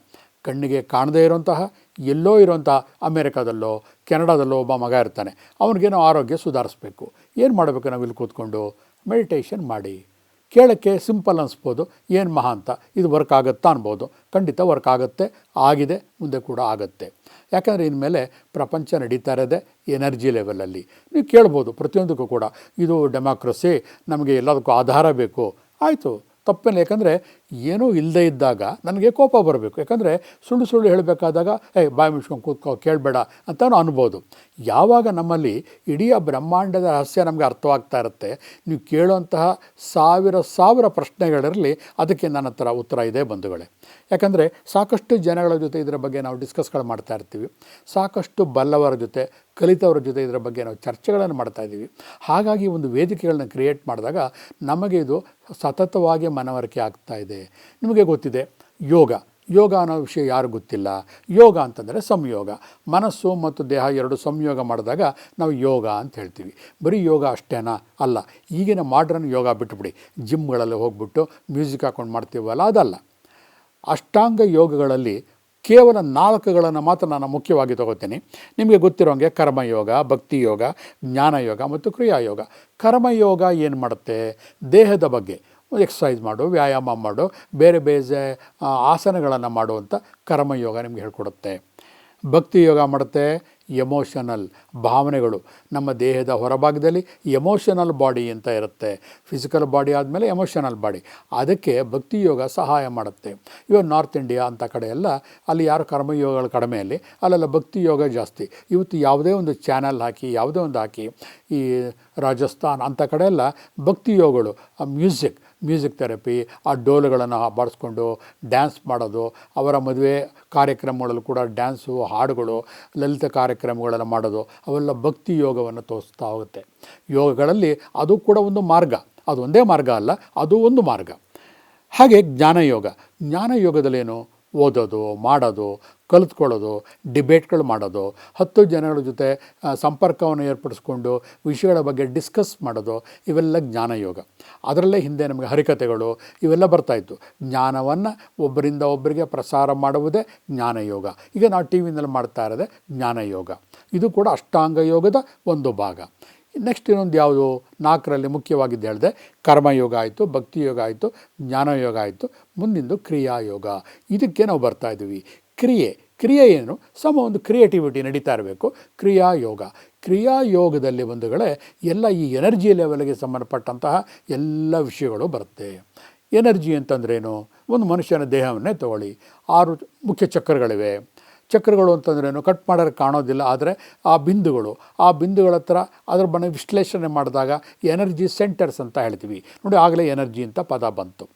ಕಣ್ಣಿಗೆ ಕಾಣದೇ ಇರುವಂತಹ, ಎಲ್ಲೋ ಇರುವಂತಹ ಅಮೇರಿಕಾದಲ್ಲೋ, ಕೆನಡಾದಲ್ಲೋ ಒಬ್ಬ ಮಗ ಇರ್ತಾನೆ. ಅವನಿಗೇನೋ ಆರೋಗ್ಯ ಸುಧಾರಿಸ್ಬೇಕು. ಏನು ಮಾಡಬೇಕು ನಾವು ಇಲ್ಲಿ ಕೂತ್ಕೊಂಡು? ಮೆಡಿಟೇಷನ್ ಮಾಡಿ. ಕೇಳೋಕ್ಕೆ ಸಿಂಪಲ್ ಅನಿಸ್ಬೋದು. ಏನು ಮಹಾ ಅಂತ. ಇದು ವರ್ಕ್ ಆಗುತ್ತಾ ಅನ್ಬೋದು. ಖಂಡಿತ ವರ್ಕ್ ಆಗುತ್ತೆ. ಆಗಿದೆ. ಮುಂದೆ ಕೂಡ ಆಗುತ್ತೆ. ಯಾಕಂದರೆ ಇನ್ಮೇಲೆ ಪ್ರಪಂಚ ನಡೀತಾ ಇರೋದೇ ಎನರ್ಜಿ ಲೆವೆಲಲ್ಲಿ. ನೀವು ಕೇಳ್ಬೋದು ಪ್ರತಿಯೊಂದಕ್ಕೂ ಕೂಡ. ಇದು ಡೆಮಾಕ್ರಸಿ. ನಮಗೆ ಎಲ್ಲದಕ್ಕೂ ಆಧಾರ ಬೇಕು. ಆಯಿತು. ತಪ್ಪೇನು. ಯಾಕಂದರೆ ಏನೂ ಇಲ್ಲದೆ ಇದ್ದಾಗ ನನಗೆ ಕೋಪ ಬರಬೇಕು. ಯಾಕಂದರೆ ಸುಳ್ಳು ಸುಳ್ಳು ಹೇಳಬೇಕಾದಾಗ, ಏ, ಬಾಯಿ ಮುಚ್ಕೊಂಡು ಕೂತ್ಕೋ, ಕೇಳಬೇಡ ಅಂತ ಅನ್ಬೋದು. ಯಾವಾಗ ನಮ್ಮಲ್ಲಿ ಇಡೀ ಬ್ರಹ್ಮಾಂಡದ ರಹಸ್ಯ ನಮಗೆ ಅರ್ಥವಾಗ್ತಾ ಇರುತ್ತೆ, ನೀವು ಕೇಳುವಂತಹ ಸಾವಿರ ಸಾವಿರ ಪ್ರಶ್ನೆಗಳಿರಲಿ, ಅದಕ್ಕೆ ನನ್ನ ಹತ್ರ ಉತ್ತರ ಇದೆ ಬಂಧುಗಳೇ. ಯಾಕಂದರೆ ಸಾಕಷ್ಟು ಜನಗಳ ಜೊತೆ ಇದರ ಬಗ್ಗೆ ನಾವು ಡಿಸ್ಕಸ್ಗಳು ಮಾಡ್ತಾ ಇರ್ತೀವಿ. ಸಾಕಷ್ಟು ಬಲ್ಲವರ ಜೊತೆ, ಕಲಿತವರ ಜೊತೆ ಇದರ ಬಗ್ಗೆ ನಾವು ಚರ್ಚೆಗಳನ್ನು ಮಾಡ್ತಾ ಇದ್ದೀವಿ. ಹಾಗಾಗಿ ಒಂದು ವೇದಿಕೆಗಳನ್ನ ಕ್ರಿಯೇಟ್ ಮಾಡಿದಾಗ ನಮಗೆ ಇದು ಸತತವಾಗಿ ಮನವರಿಕೆ ಆಗ್ತಾ ಇದೆ. ನಿಮಗೆ ಗೊತ್ತಿದೆ, ಯೋಗ. ಯೋಗ ಅನ್ನೋ ವಿಷಯ ಯಾರು ಗೊತ್ತಿಲ್ಲ? ಯೋಗ ಅಂತಂದರೆ ಸಂಯೋಗ. ಮನಸ್ಸು ಮತ್ತು ದೇಹ ಎರಡು ಸಂಯೋಗ ಮಾಡಿದಾಗ ನಾವು ಯೋಗ ಅಂತ ಹೇಳ್ತೀವಿ. ಬರೀ ಯೋಗ ಅಷ್ಟೇನಾ? ಅಲ್ಲ. ಈಗಿನ ಮಾಡ್ರನ್ ಯೋಗ ಬಿಟ್ಬಿಡಿ. ಜಿಮ್ಗಳಲ್ಲಿ ಹೋಗ್ಬಿಟ್ಟು ಮ್ಯೂಸಿಕ್ ಹಾಕ್ಕೊಂಡು ಮಾಡ್ತೀವಲ್ಲ, ಅದಲ್ಲ. ಅಷ್ಟಾಂಗ ಯೋಗಗಳಲ್ಲಿ ಕೇವಲ ನಾಲ್ಕುಗಳನ್ನು ಮಾತ್ರ ನಾನು ಮುಖ್ಯವಾಗಿ ತಗೋತೀನಿ. ನಿಮಗೆ ಗೊತ್ತಿರೋಂಗೆ ಕರ್ಮಯೋಗ ಭಕ್ತಿಯೋಗ ಜ್ಞಾನಯೋಗ ಮತ್ತು ಕ್ರಿಯಾಯೋಗ ಕರ್ಮಯೋಗ ಏನು ಮಾಡುತ್ತೆ? ದೇಹದ ಬಗ್ಗೆ. ಎಕ್ಸಸೈಸ್ ಮಾಡು, ವ್ಯಾಯಾಮ ಮಾಡು, ಬೇರೆ ಬೇರೆ ಆಸನಗಳನ್ನು ಮಾಡುವಂಥ ಕರ್ಮಯೋಗ ನಿಮ್ಗೆ ಹೇಳ್ಕೊಡುತ್ತೆ. ಭಕ್ತಿ ಯೋಗ ಮಾಡುತ್ತೆ, ಎಮೋಷನಲ್. ಭಾವನೆಗಳು ನಮ್ಮ ದೇಹದ ಹೊರಭಾಗದಲ್ಲಿ ಎಮೋಷನಲ್ ಬಾಡಿ ಅಂತ ಇರುತ್ತೆ. ಫಿಸಿಕಲ್ ಬಾಡಿ ಆದಮೇಲೆ ಎಮೋಷನಲ್ ಬಾಡಿ ಅದಕ್ಕೆ ಭಕ್ತಿ ಯೋಗ ಸಹಾಯ ಮಾಡುತ್ತೆ. ಇವಾಗ ನಾರ್ತ್ ಇಂಡಿಯಾ ಅಂತ ಕಡೆ ಎಲ್ಲ ಅಲ್ಲಿ ಯಾರು ಕರ್ಮಯೋಗಗಳು ಕಡಿಮೆ ಅಲ್ಲಿ, ಅಲ್ಲೆಲ್ಲ ಭಕ್ತಿ ಯೋಗ ಜಾಸ್ತಿ. ಇವತ್ತು ಯಾವುದೇ ಒಂದು ಚಾನಲ್ ಹಾಕಿ, ಯಾವುದೇ ಒಂದು ಹಾಕಿ, ಈ ರಾಜಸ್ಥಾನ್ ಅಂಥ ಕಡೆ ಎಲ್ಲ ಭಕ್ತಿ ಯೋಗಗಳು, ಆ ಮ್ಯೂಸಿಕ್ ಮ್ಯೂಸಿಕ್ ಥೆರಪಿ ಆ ಡೋಲುಗಳನ್ನು ಬಾಡಿಸ್ಕೊಂಡು ಡ್ಯಾನ್ಸ್ ಮಾಡೋದು, ಅವರ ಮದುವೆ ಕಾರ್ಯಕ್ರಮಗಳಲ್ಲೂ ಕೂಡ ಡ್ಯಾನ್ಸು ಹಾಡುಗಳು, ಲಲಿತ ಕಾರ್ಯಕ್ರಮಗಳನ್ನು ಮಾಡೋದು ಅವೆಲ್ಲ ಭಕ್ತಿ ಯೋಗವನ್ನು ತೋರಿಸ್ತಾ ಹೋಗುತ್ತೆ. ಯೋಗಗಳಲ್ಲಿ ಅದು ಕೂಡ ಒಂದು ಮಾರ್ಗ. ಅದು ಒಂದೇ ಮಾರ್ಗ ಅಲ್ಲ, ಅದು ಒಂದು ಮಾರ್ಗ. ಹಾಗೆ ಜ್ಞಾನಯೋಗ. ಜ್ಞಾನಯೋಗದಲ್ಲೇನು? ಓದೋದು, ಮಾಡೋದು, ಕಲಿತ್ಕೊಳ್ಳೋದು, ಡಿಬೇಟ್ಗಳು ಮಾಡೋದು, ಹತ್ತು ಜನಗಳ ಜೊತೆ ಸಂಪರ್ಕವನ್ನು ಏರ್ಪಡಿಸ್ಕೊಂಡು ವಿಷಯಗಳ ಬಗ್ಗೆ ಡಿಸ್ಕಸ್ ಮಾಡೋದು, ಇವೆಲ್ಲ ಜ್ಞಾನಯೋಗ. ಅದರಲ್ಲೇ ಹಿಂದೆ ನಮಗೆ ಹರಿಕತೆಗಳು ಇವೆಲ್ಲ ಬರ್ತಾಯಿತ್ತು ಜ್ಞಾನವನ್ನು ಒಬ್ಬರಿಂದ ಒಬ್ಬರಿಗೆ ಪ್ರಸಾರ ಮಾಡುವುದೇ ಜ್ಞಾನಯೋಗ. ಈಗ ನಾವು ಟಿ ವಿನಲ್ಲಿ ಮಾಡ್ತಾ ಇರೋದೇ ಜ್ಞಾನಯೋಗ. ಇದು ಕೂಡ ಅಷ್ಟಾಂಗ ಯೋಗದ ಒಂದು ಭಾಗ. ನೆಕ್ಸ್ಟ್ ಇನ್ನೊಂದು ಯಾವುದು? ನಾಲ್ಕರಲ್ಲಿ ಮುಖ್ಯವಾಗಿದ್ದು ಹೇಳಿದೆ, ಕರ್ಮಯೋಗ ಆಯಿತು, ಭಕ್ತಿಯೋಗ ಆಯಿತು, ಜ್ಞಾನಯೋಗ ಆಯಿತು, ಮುಂದಿಂದು ಕ್ರಿಯಾಯೋಗ. ಇದಕ್ಕೆ ನಾವು ಬರ್ತಾ ಇದ್ದೀವಿ. ಕ್ರಿಯೆ ಕ್ರಿಯೆ ಏನು? ಸಮ ಒಂದು ಕ್ರಿಯೇಟಿವಿಟಿ ನಡೀತಾ ಇರಬೇಕು. ಕ್ರಿಯಾಯೋಗ. ಕ್ರಿಯಾಯೋಗದಲ್ಲಿ ಬಂಧುಗಳೇ, ಎಲ್ಲ ಈ ಎನರ್ಜಿ ಲೆವೆಲ್ಗೆ ಸಂಬಂಧಪಟ್ಟಂತಹ ಎಲ್ಲ ವಿಷಯಗಳು ಬರುತ್ತೆ. ಎನರ್ಜಿ ಅಂತಂದ್ರೇನು? ಒಂದು ಮನುಷ್ಯನ ದೇಹವನ್ನೇ ತಗೊಳ್ಳಿ. ಆರು ಮುಖ್ಯ ಚಕ್ರಗಳಿವೆ. ಚಕ್ರಗಳು ಅಂತಂದ್ರೇನು? ಕಟ್ ಮಾಡೋರು ಕಾಣೋದಿಲ್ಲ. ಆದರೆ ಆ ಬಿಂದುಗಳು, ಆ ಬಿಂದುಗಳ ಹತ್ರ ಅದ್ರ ಬಣ್ಣ ವಿಶ್ಲೇಷಣೆ ಮಾಡಿದಾಗ ಎನರ್ಜಿ ಸೆಂಟರ್ಸ್ ಅಂತ ಹೇಳ್ತೀವಿ. ನೋಡಿ ಆಗಲೇ ಎನರ್ಜಿ ಅಂತ ಪದ ಬಂತು.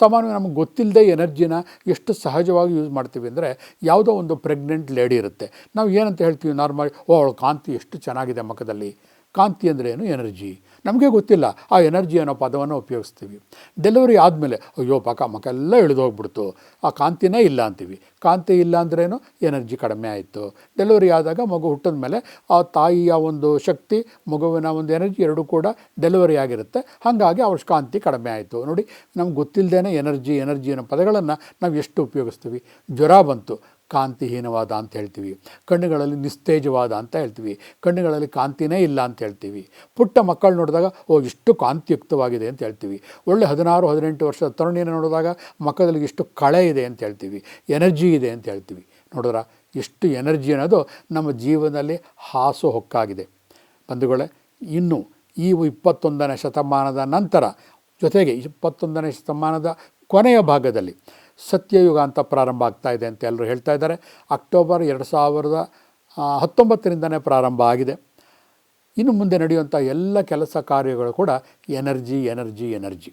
ಸಾಮಾನ್ಯವಾಗಿ ನಮಗೆ ಗೊತ್ತಿಲ್ಲದೆ ಎನರ್ಜಿನ ಎಷ್ಟು ಸಹಜವಾಗಿ ಯೂಸ್ ಮಾಡ್ತೀವಿ ಅಂದರೆ ಯಾವುದೋ ಒಂದು ಪ್ರೆಗ್ನೆಂಟ್ ಲೇಡಿ ಇರುತ್ತೆ. ನಾವು ಏನಂತ ಹೇಳ್ತೀವಿ ನಾರ್ಮಲ್, ಓ, ಅವಳ ಕಾಂತಿ ಎಷ್ಟು ಚೆನ್ನಾಗಿದೆ ಮುಖದಲ್ಲಿ ಕಾಂತಿ ಅಂದರೆ ಏನು ಎನರ್ಜಿ. ನಮಗೆ ಗೊತ್ತಿಲ್ಲ ಆ ಎನರ್ಜಿ ಅನ್ನೋ ಪದವನ್ನು ಉಪಯೋಗಿಸ್ತೀವಿ. ಡೆಲಿವರಿ ಆದಮೇಲೆ, ಅಯ್ಯೋ ಪಾಕ ಮಕ ಎಲ್ಲ ಇಳಿದು ಹೋಗ್ಬಿಡ್ತು ಆ ಕಾಂತಿನೇ ಇಲ್ಲ ಅಂತೀವಿ. ಕಾಂತಿ ಇಲ್ಲ ಅಂದ್ರೇನು? ಎನರ್ಜಿ ಕಡಿಮೆ ಆಯಿತು. ಡೆಲಿವರಿ ಆದಾಗ ಮಗು ಹುಟ್ಟಿದ ಮೇಲೆ ಆ ತಾಯಿಯ ಒಂದು ಶಕ್ತಿ, ಮಗುವಿನ ಒಂದು ಎನರ್ಜಿ ಎರಡೂ ಕೂಡ ಡೆಲಿವರಿ ಆಗಿರುತ್ತೆ. ಹಾಗಾಗಿ ಅವ್ರ ಕಾಂತಿ ಕಡಿಮೆ ಆಯಿತು. ನೋಡಿ, ನಮ್ಗೆ ಗೊತ್ತಿಲ್ಲದೇ ಎನರ್ಜಿ ಎನರ್ಜಿ ಅನ್ನೋ ಪದಗಳನ್ನು ನಾವು ಎಷ್ಟು ಉಪಯೋಗಿಸ್ತೀವಿ? ಜ್ವರ ಬಂತು. ಕಾಂತಿಹೀನವಾದ ಅಂತ ಹೇಳ್ತೀವಿ. ಕಣ್ಣುಗಳಲ್ಲಿ ನಿಸ್ತೇಜವಾದ ಅಂತ ಹೇಳ್ತೀವಿ. ಕಣ್ಣುಗಳಲ್ಲಿ ಕಾಂತಿನೇ ಇಲ್ಲ ಅಂತ ಹೇಳ್ತೀವಿ. ಪುಟ್ಟ ಮಕ್ಕಳು ನೋಡಿದಾಗ, ಓ, ಇಷ್ಟು ಕಾಂತಿಯುಕ್ತವಾಗಿದೆ ಅಂತ ಹೇಳ್ತೀವಿ. ಒಳ್ಳೆ ಹದಿನಾರು, ಹದಿನೆಂಟು ವರ್ಷದ ತರುಣಿಯನ್ನು ನೋಡಿದಾಗ, ಮಕ್ಕಳಲ್ಲಿ ಇಷ್ಟು ಕಳೆ ಇದೆ ಅಂತ ಹೇಳ್ತೀವಿ. ಎನರ್ಜಿ ಇದೆ ಅಂತ ಹೇಳ್ತೀವಿ. ನೋಡಿದ್ರ? ಎಷ್ಟು ಎನರ್ಜಿ ಅನ್ನೋದು ನಮ್ಮ ಜೀವನದಲ್ಲಿ ಹಾಸು ಹೊಕ್ಕಾಗಿದೆ. ಬಂಧುಗಳೇ, ಇನ್ನು ಈ ಇಪ್ಪತ್ತೊಂದನೇ ಶತಮಾನದ ನಂತರ, ಜೊತೆಗೆ ಇಪ್ಪತ್ತೊಂದನೇ ಶತಮಾನದ ಕೊನೆಯ ಭಾಗದಲ್ಲಿ ಸತ್ಯಯುಗ ಅಂತ ಪ್ರಾರಂಭ ಆಗ್ತಾ ಇದೆ ಅಂತ ಎಲ್ಲರೂ ಹೇಳ್ತಾ ಇದ್ದಾರೆ. ಅಕ್ಟೋಬರ್ ಎರಡು ಸಾವಿರದ ಹತ್ತೊಂಬತ್ತರಿಂದನೇ ಪ್ರಾರಂಭ ಆಗಿದೆ. ಇನ್ನು ಮುಂದೆ ನಡೆಯುವಂಥ ಎಲ್ಲ ಕೆಲಸ ಕಾರ್ಯಗಳು ಕೂಡ ಎನರ್ಜಿ ಎನರ್ಜಿ ಎನರ್ಜಿ.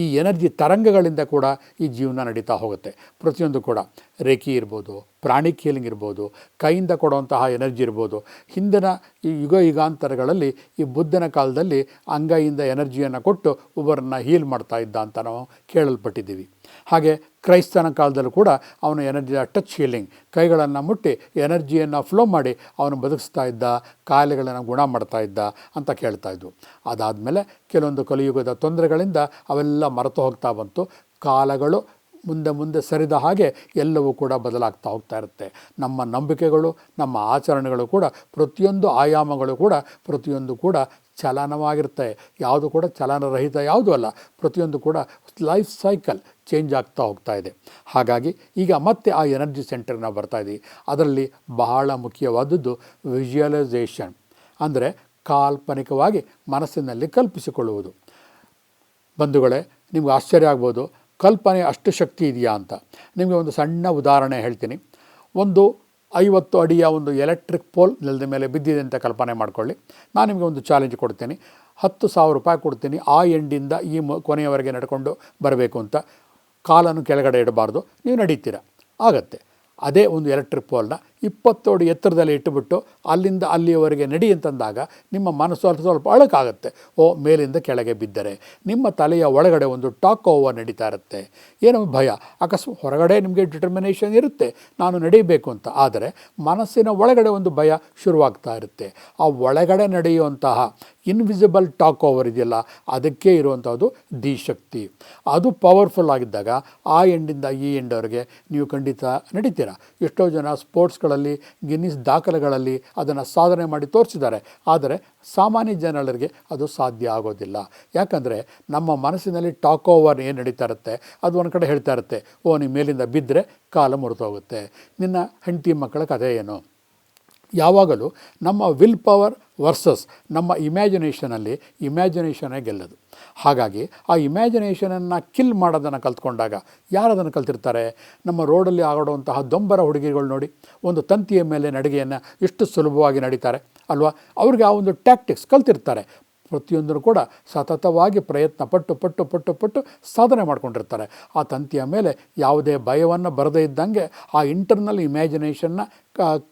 ಈ ಎನರ್ಜಿ ತರಂಗಗಳಿಂದ ಕೂಡ ಈ ಜೀವನ ನಡೀತಾ ಹೋಗುತ್ತೆ. ಪ್ರತಿಯೊಂದು ಕೂಡ ರೇಖಿ ಇರ್ಬೋದು, ಪ್ರಾಣಿ ಕೀಲಿಂಗ್ ಇರ್ಬೋದು, ಕೈಯಿಂದ ಕೊಡುವಂತಹ ಎನರ್ಜಿ ಇರ್ಬೋದು. ಹಿಂದಿನ ಈ ಯುಗ ಯುಗಾಂತರಗಳಲ್ಲಿ ಈ ಬುದ್ಧನ ಕಾಲದಲ್ಲಿ ಅಂಗೈಯಿಂದ ಎನರ್ಜಿಯನ್ನು ಕೊಟ್ಟು ಒಬ್ಬರನ್ನು ಹೀಲ್ ಮಾಡ್ತಾ ಇದ್ದ ಅಂತ ನಾವು ಕೇಳಲ್ಪಟ್ಟಿದ್ದೀವಿ. ಹಾಗೆ ಕ್ರೈಸ್ತನ ಕಾಲದಲ್ಲೂ ಕೂಡ ಅವನು ಎನರ್ಜಿಯ ಟಚ್ ಹೀಲಿಂಗ್, ಕೈಗಳನ್ನು ಮುಟ್ಟಿ ಎನರ್ಜಿಯನ್ನು ಫ್ಲೋ ಮಾಡಿ ಅವನು ಬದುಕಿಸ್ತಾ ಇದ್ದ, ಕಾಯಿಲೆಗಳನ್ನು ಗುಣ ಮಾಡ್ತಾ ಇದ್ದ ಅಂತ ಕೇಳ್ತಾ ಇದ್ವು. ಅದಾದಮೇಲೆ ಕೆಲವೊಂದು ಕಲಿಯುಗದ ತೊಂದರೆಗಳಿಂದ ಅವೆಲ್ಲ ಮರೆತು ಹೋಗ್ತಾ ಬಂತು. ಕಾಲಗಳು ಮುಂದೆ ಮುಂದೆ ಸರಿದ ಹಾಗೆ ಎಲ್ಲವೂ ಕೂಡ ಬದಲಾಗ್ತಾ ಹೋಗ್ತಾ ಇರುತ್ತೆ. ನಮ್ಮ ನಂಬಿಕೆಗಳು, ನಮ್ಮ ಆಚರಣೆಗಳು ಕೂಡ ಪ್ರತಿಯೊಂದು ಆಯಾಮಗಳು ಕೂಡ ಪ್ರತಿಯೊಂದು ಕೂಡ ಚಲನವಾಗಿರುತ್ತೆ. ಯಾವುದು ಕೂಡ ಚಲನರಹಿತ ಯಾವುದೂ ಅಲ್ಲ, ಪ್ರತಿಯೊಂದು ಕೂಡ ಲೈಫ್ ಸೈಕಲ್ ಚೇಂಜ್ ಆಗ್ತಾ ಹೋಗ್ತಾ ಇದೆ. ಹಾಗಾಗಿ ಈಗ ಮತ್ತೆ ಆ ಎನರ್ಜಿ ಸೆಂಟರ್ನ ಬರ್ತಾ ಇದ್ದೀವಿ ಅದರಲ್ಲಿ ಬಹಳ ಮುಖ್ಯವಾದದ್ದು ವಿಜುವಲೈಸೇಷನ್ ಅಂದರೆ ಕಾಲ್ಪನಿಕವಾಗಿ ಮನಸ್ಸಿನಲ್ಲಿ ಕಲ್ಪಿಸಿಕೊಳ್ಳುವುದು. ಬಂಧುಗಳೇ, ನಿಮ್ಗೆ ಆಶ್ಚರ್ಯ ಆಗ್ಬೋದು, ಕಲ್ಪನೆ ಅಷ್ಟು ಶಕ್ತಿ ಇದೆಯಾ ಅಂತ. ನಿಮಗೆ ಒಂದು ಸಣ್ಣ ಉದಾಹರಣೆ ಹೇಳ್ತೀನಿ. ಒಂದು ಐವತ್ತು ಅಡಿಯ ಒಂದು ಎಲೆಕ್ಟ್ರಿಕ್ ಪೋಲ್ ನೆಲದ ಮೇಲೆ ಬಿದ್ದಿದೆ ಅಂತ ಕಲ್ಪನೆ ಮಾಡಿಕೊಳ್ಳಿ. ನಾನು ನಿಮಗೆ ಒಂದು ಚಾಲೆಂಜ್ ಕೊಡ್ತೀನಿ. ಹತ್ತು ಸಾವಿರ ರೂಪಾಯಿ ಕೊಡ್ತೀನಿ. ಆ ಎಂಡಿಂದ ಈ ಮ ಕೊನೆಯವರೆಗೆ ನಡ್ಕೊಂಡು ಬರಬೇಕು ಅಂತ ಕಾಲನ್ನು ಕೆಳಗಡೆ ಇಡಬಾರ್ದು. ನೀವು ನಡೀತೀರ. ಆಗತ್ತೆ. ಅದೇ ಒಂದು ಎಲೆಕ್ಟ್ರಿಕ್ ಪೋಲ್ನ ಇಪ್ಪತ್ತೋಡಿ ಎತ್ತರದಲ್ಲಿ ಇಟ್ಟುಬಿಟ್ಟು ಅಲ್ಲಿಂದ ಅಲ್ಲಿಯವರೆಗೆ ನಡಿ ಅಂತಂದಾಗ ನಿಮ್ಮ ಮನಸ್ಸು ಸ್ವಲ್ಪ ಸ್ವಲ್ಪ ಅಳಕಾಗುತ್ತೆ. ಓ, ಮೇಲಿಂದ ಕೆಳಗೆ ಬಿದ್ದರೆ ನಿಮ್ಮ ತಲೆಯ ಒಳಗಡೆ ಒಂದು ಟಾಕ್ ಓವರ್ ನಡೀತಾ ಇರುತ್ತೆ. ಏನೋ ಭಯ. ಅಕಸ್ಮಾತ್ ಹೊರಗಡೆ ನಿಮಗೆ ಡಿಟರ್ಮಿನೇಷನ್ ಇರುತ್ತೆ. ನಾನು ನಡೀಬೇಕು ಅಂತ. ಆದರೆ ಮನಸ್ಸಿನ ಒಳಗಡೆ ಒಂದು ಭಯ ಶುರುವಾಗ್ತಾ ಇರುತ್ತೆ. ಆ ಒಳಗಡೆ ನಡೆಯುವಂತಹ ಇನ್ವಿಸಿಬಲ್ ಟಾಕ್ ಓವರ್ ಇದೆಯಲ್ಲ, ಅದಕ್ಕೆ ಇರುವಂಥದ್ದು ದಿ ಶಕ್ತಿ. ಅದು ಪವರ್ಫುಲ್ ಆಗಿದ್ದಾಗ ಆ ಎಂಡಿಂದ ಈ ಎಂಡವರೆಗೆ ನೀವು ಖಂಡಿತ ನಡೀತೀರಾ? ಎಷ್ಟೋ ಜನ ಸ್ಪೋರ್ಟ್ಸ್ಗಳಲ್ಲಿ ಗಿನ್ನಿಸ್ ದಾಖಲೆಗಳಲ್ಲಿ ಅದನ್ನು ಸಾಧನೆ ಮಾಡಿ ತೋರಿಸಿದ್ದಾರೆ. ಆದರೆ ಸಾಮಾನ್ಯ ಜನರಿಗೆ ಅದು ಸಾಧ್ಯ ಆಗೋದಿಲ್ಲ. ಯಾಕಂದರೆ ನಮ್ಮ ಮನಸ್ಸಿನಲ್ಲಿ ಟಾಕ್ ಓವರ್ ಏನು ನಡೀತಾ ಇರುತ್ತೆ? ಅದು ಒಂದು ಕಡೆ ಹೇಳ್ತಾ ಇರುತ್ತೆ, ಓ ನಿಮ್ಮ ಮೇಲಿಂದ ಬಿದ್ದರೆ ಕಾಲು ಮುರಿದೋಗುತ್ತೆ. ನಿನ್ನ ಹೆಂಡತಿ ಮಕ್ಕಳ ಕಥೆ ಏನು? ಯಾವಾಗಲೂ ನಮ್ಮ ವಿಲ್ ಪವರ್ ವರ್ಸಸ್ ನಮ್ಮ ಇಮ್ಯಾಜಿನೇಷನಲ್ಲಿ ಇಮ್ಯಾಜಿನೇಷನೇ ಗೆಲ್ಲದು. ಹಾಗಾಗಿ ಆ ಇಮ್ಯಾಜಿನೇಷನನ್ನು ಕಿಲ್ ಮಾಡೋದನ್ನು ಕಲ್ತ್ಕೊಂಡಾಗ ಯಾರು ಅದನ್ನು ಕಲ್ತಿರ್ತಾರೆ? ನಮ್ಮ ರೋಡಲ್ಲಿ ಆಡುವಂತಹ ದೊಂಬರ ಹುಡುಗಿಗಳು ನೋಡಿ, ಒಂದು ತಂತಿಯ ಮೇಲೆ ನಡಿಗೆಯನ್ನು ಎಷ್ಟು ಸುಲಭವಾಗಿ ನಡೀತಾರೆ. ಅಲ್ವಾ? ಅವ್ರಿಗೆ ಆ ಒಂದು ಟ್ಯಾಕ್ಟಿಕ್ಸ್ ಕಲ್ತಿರ್ತಾರೆ. ಪ್ರತಿಯೊಂದನ್ನು ಕೂಡ ಸತತವಾಗಿ ಪ್ರಯತ್ನ ಪಟ್ಟು ಪಟ್ಟು ಪಟ್ಟು ಪಟ್ಟು ಸಾಧನೆ ಮಾಡಿಕೊಂಡಿರ್ತಾರೆ. ಆ ತಂತಿಯ ಮೇಲೆ ಯಾವುದೇ ಭಯವನ್ನು ಬರದೇ ಇದ್ದಂಗೆ ಆ ಇಂಟರ್ನಲ್ ಇಮ್ಯಾಜಿನೇಷನ್ನ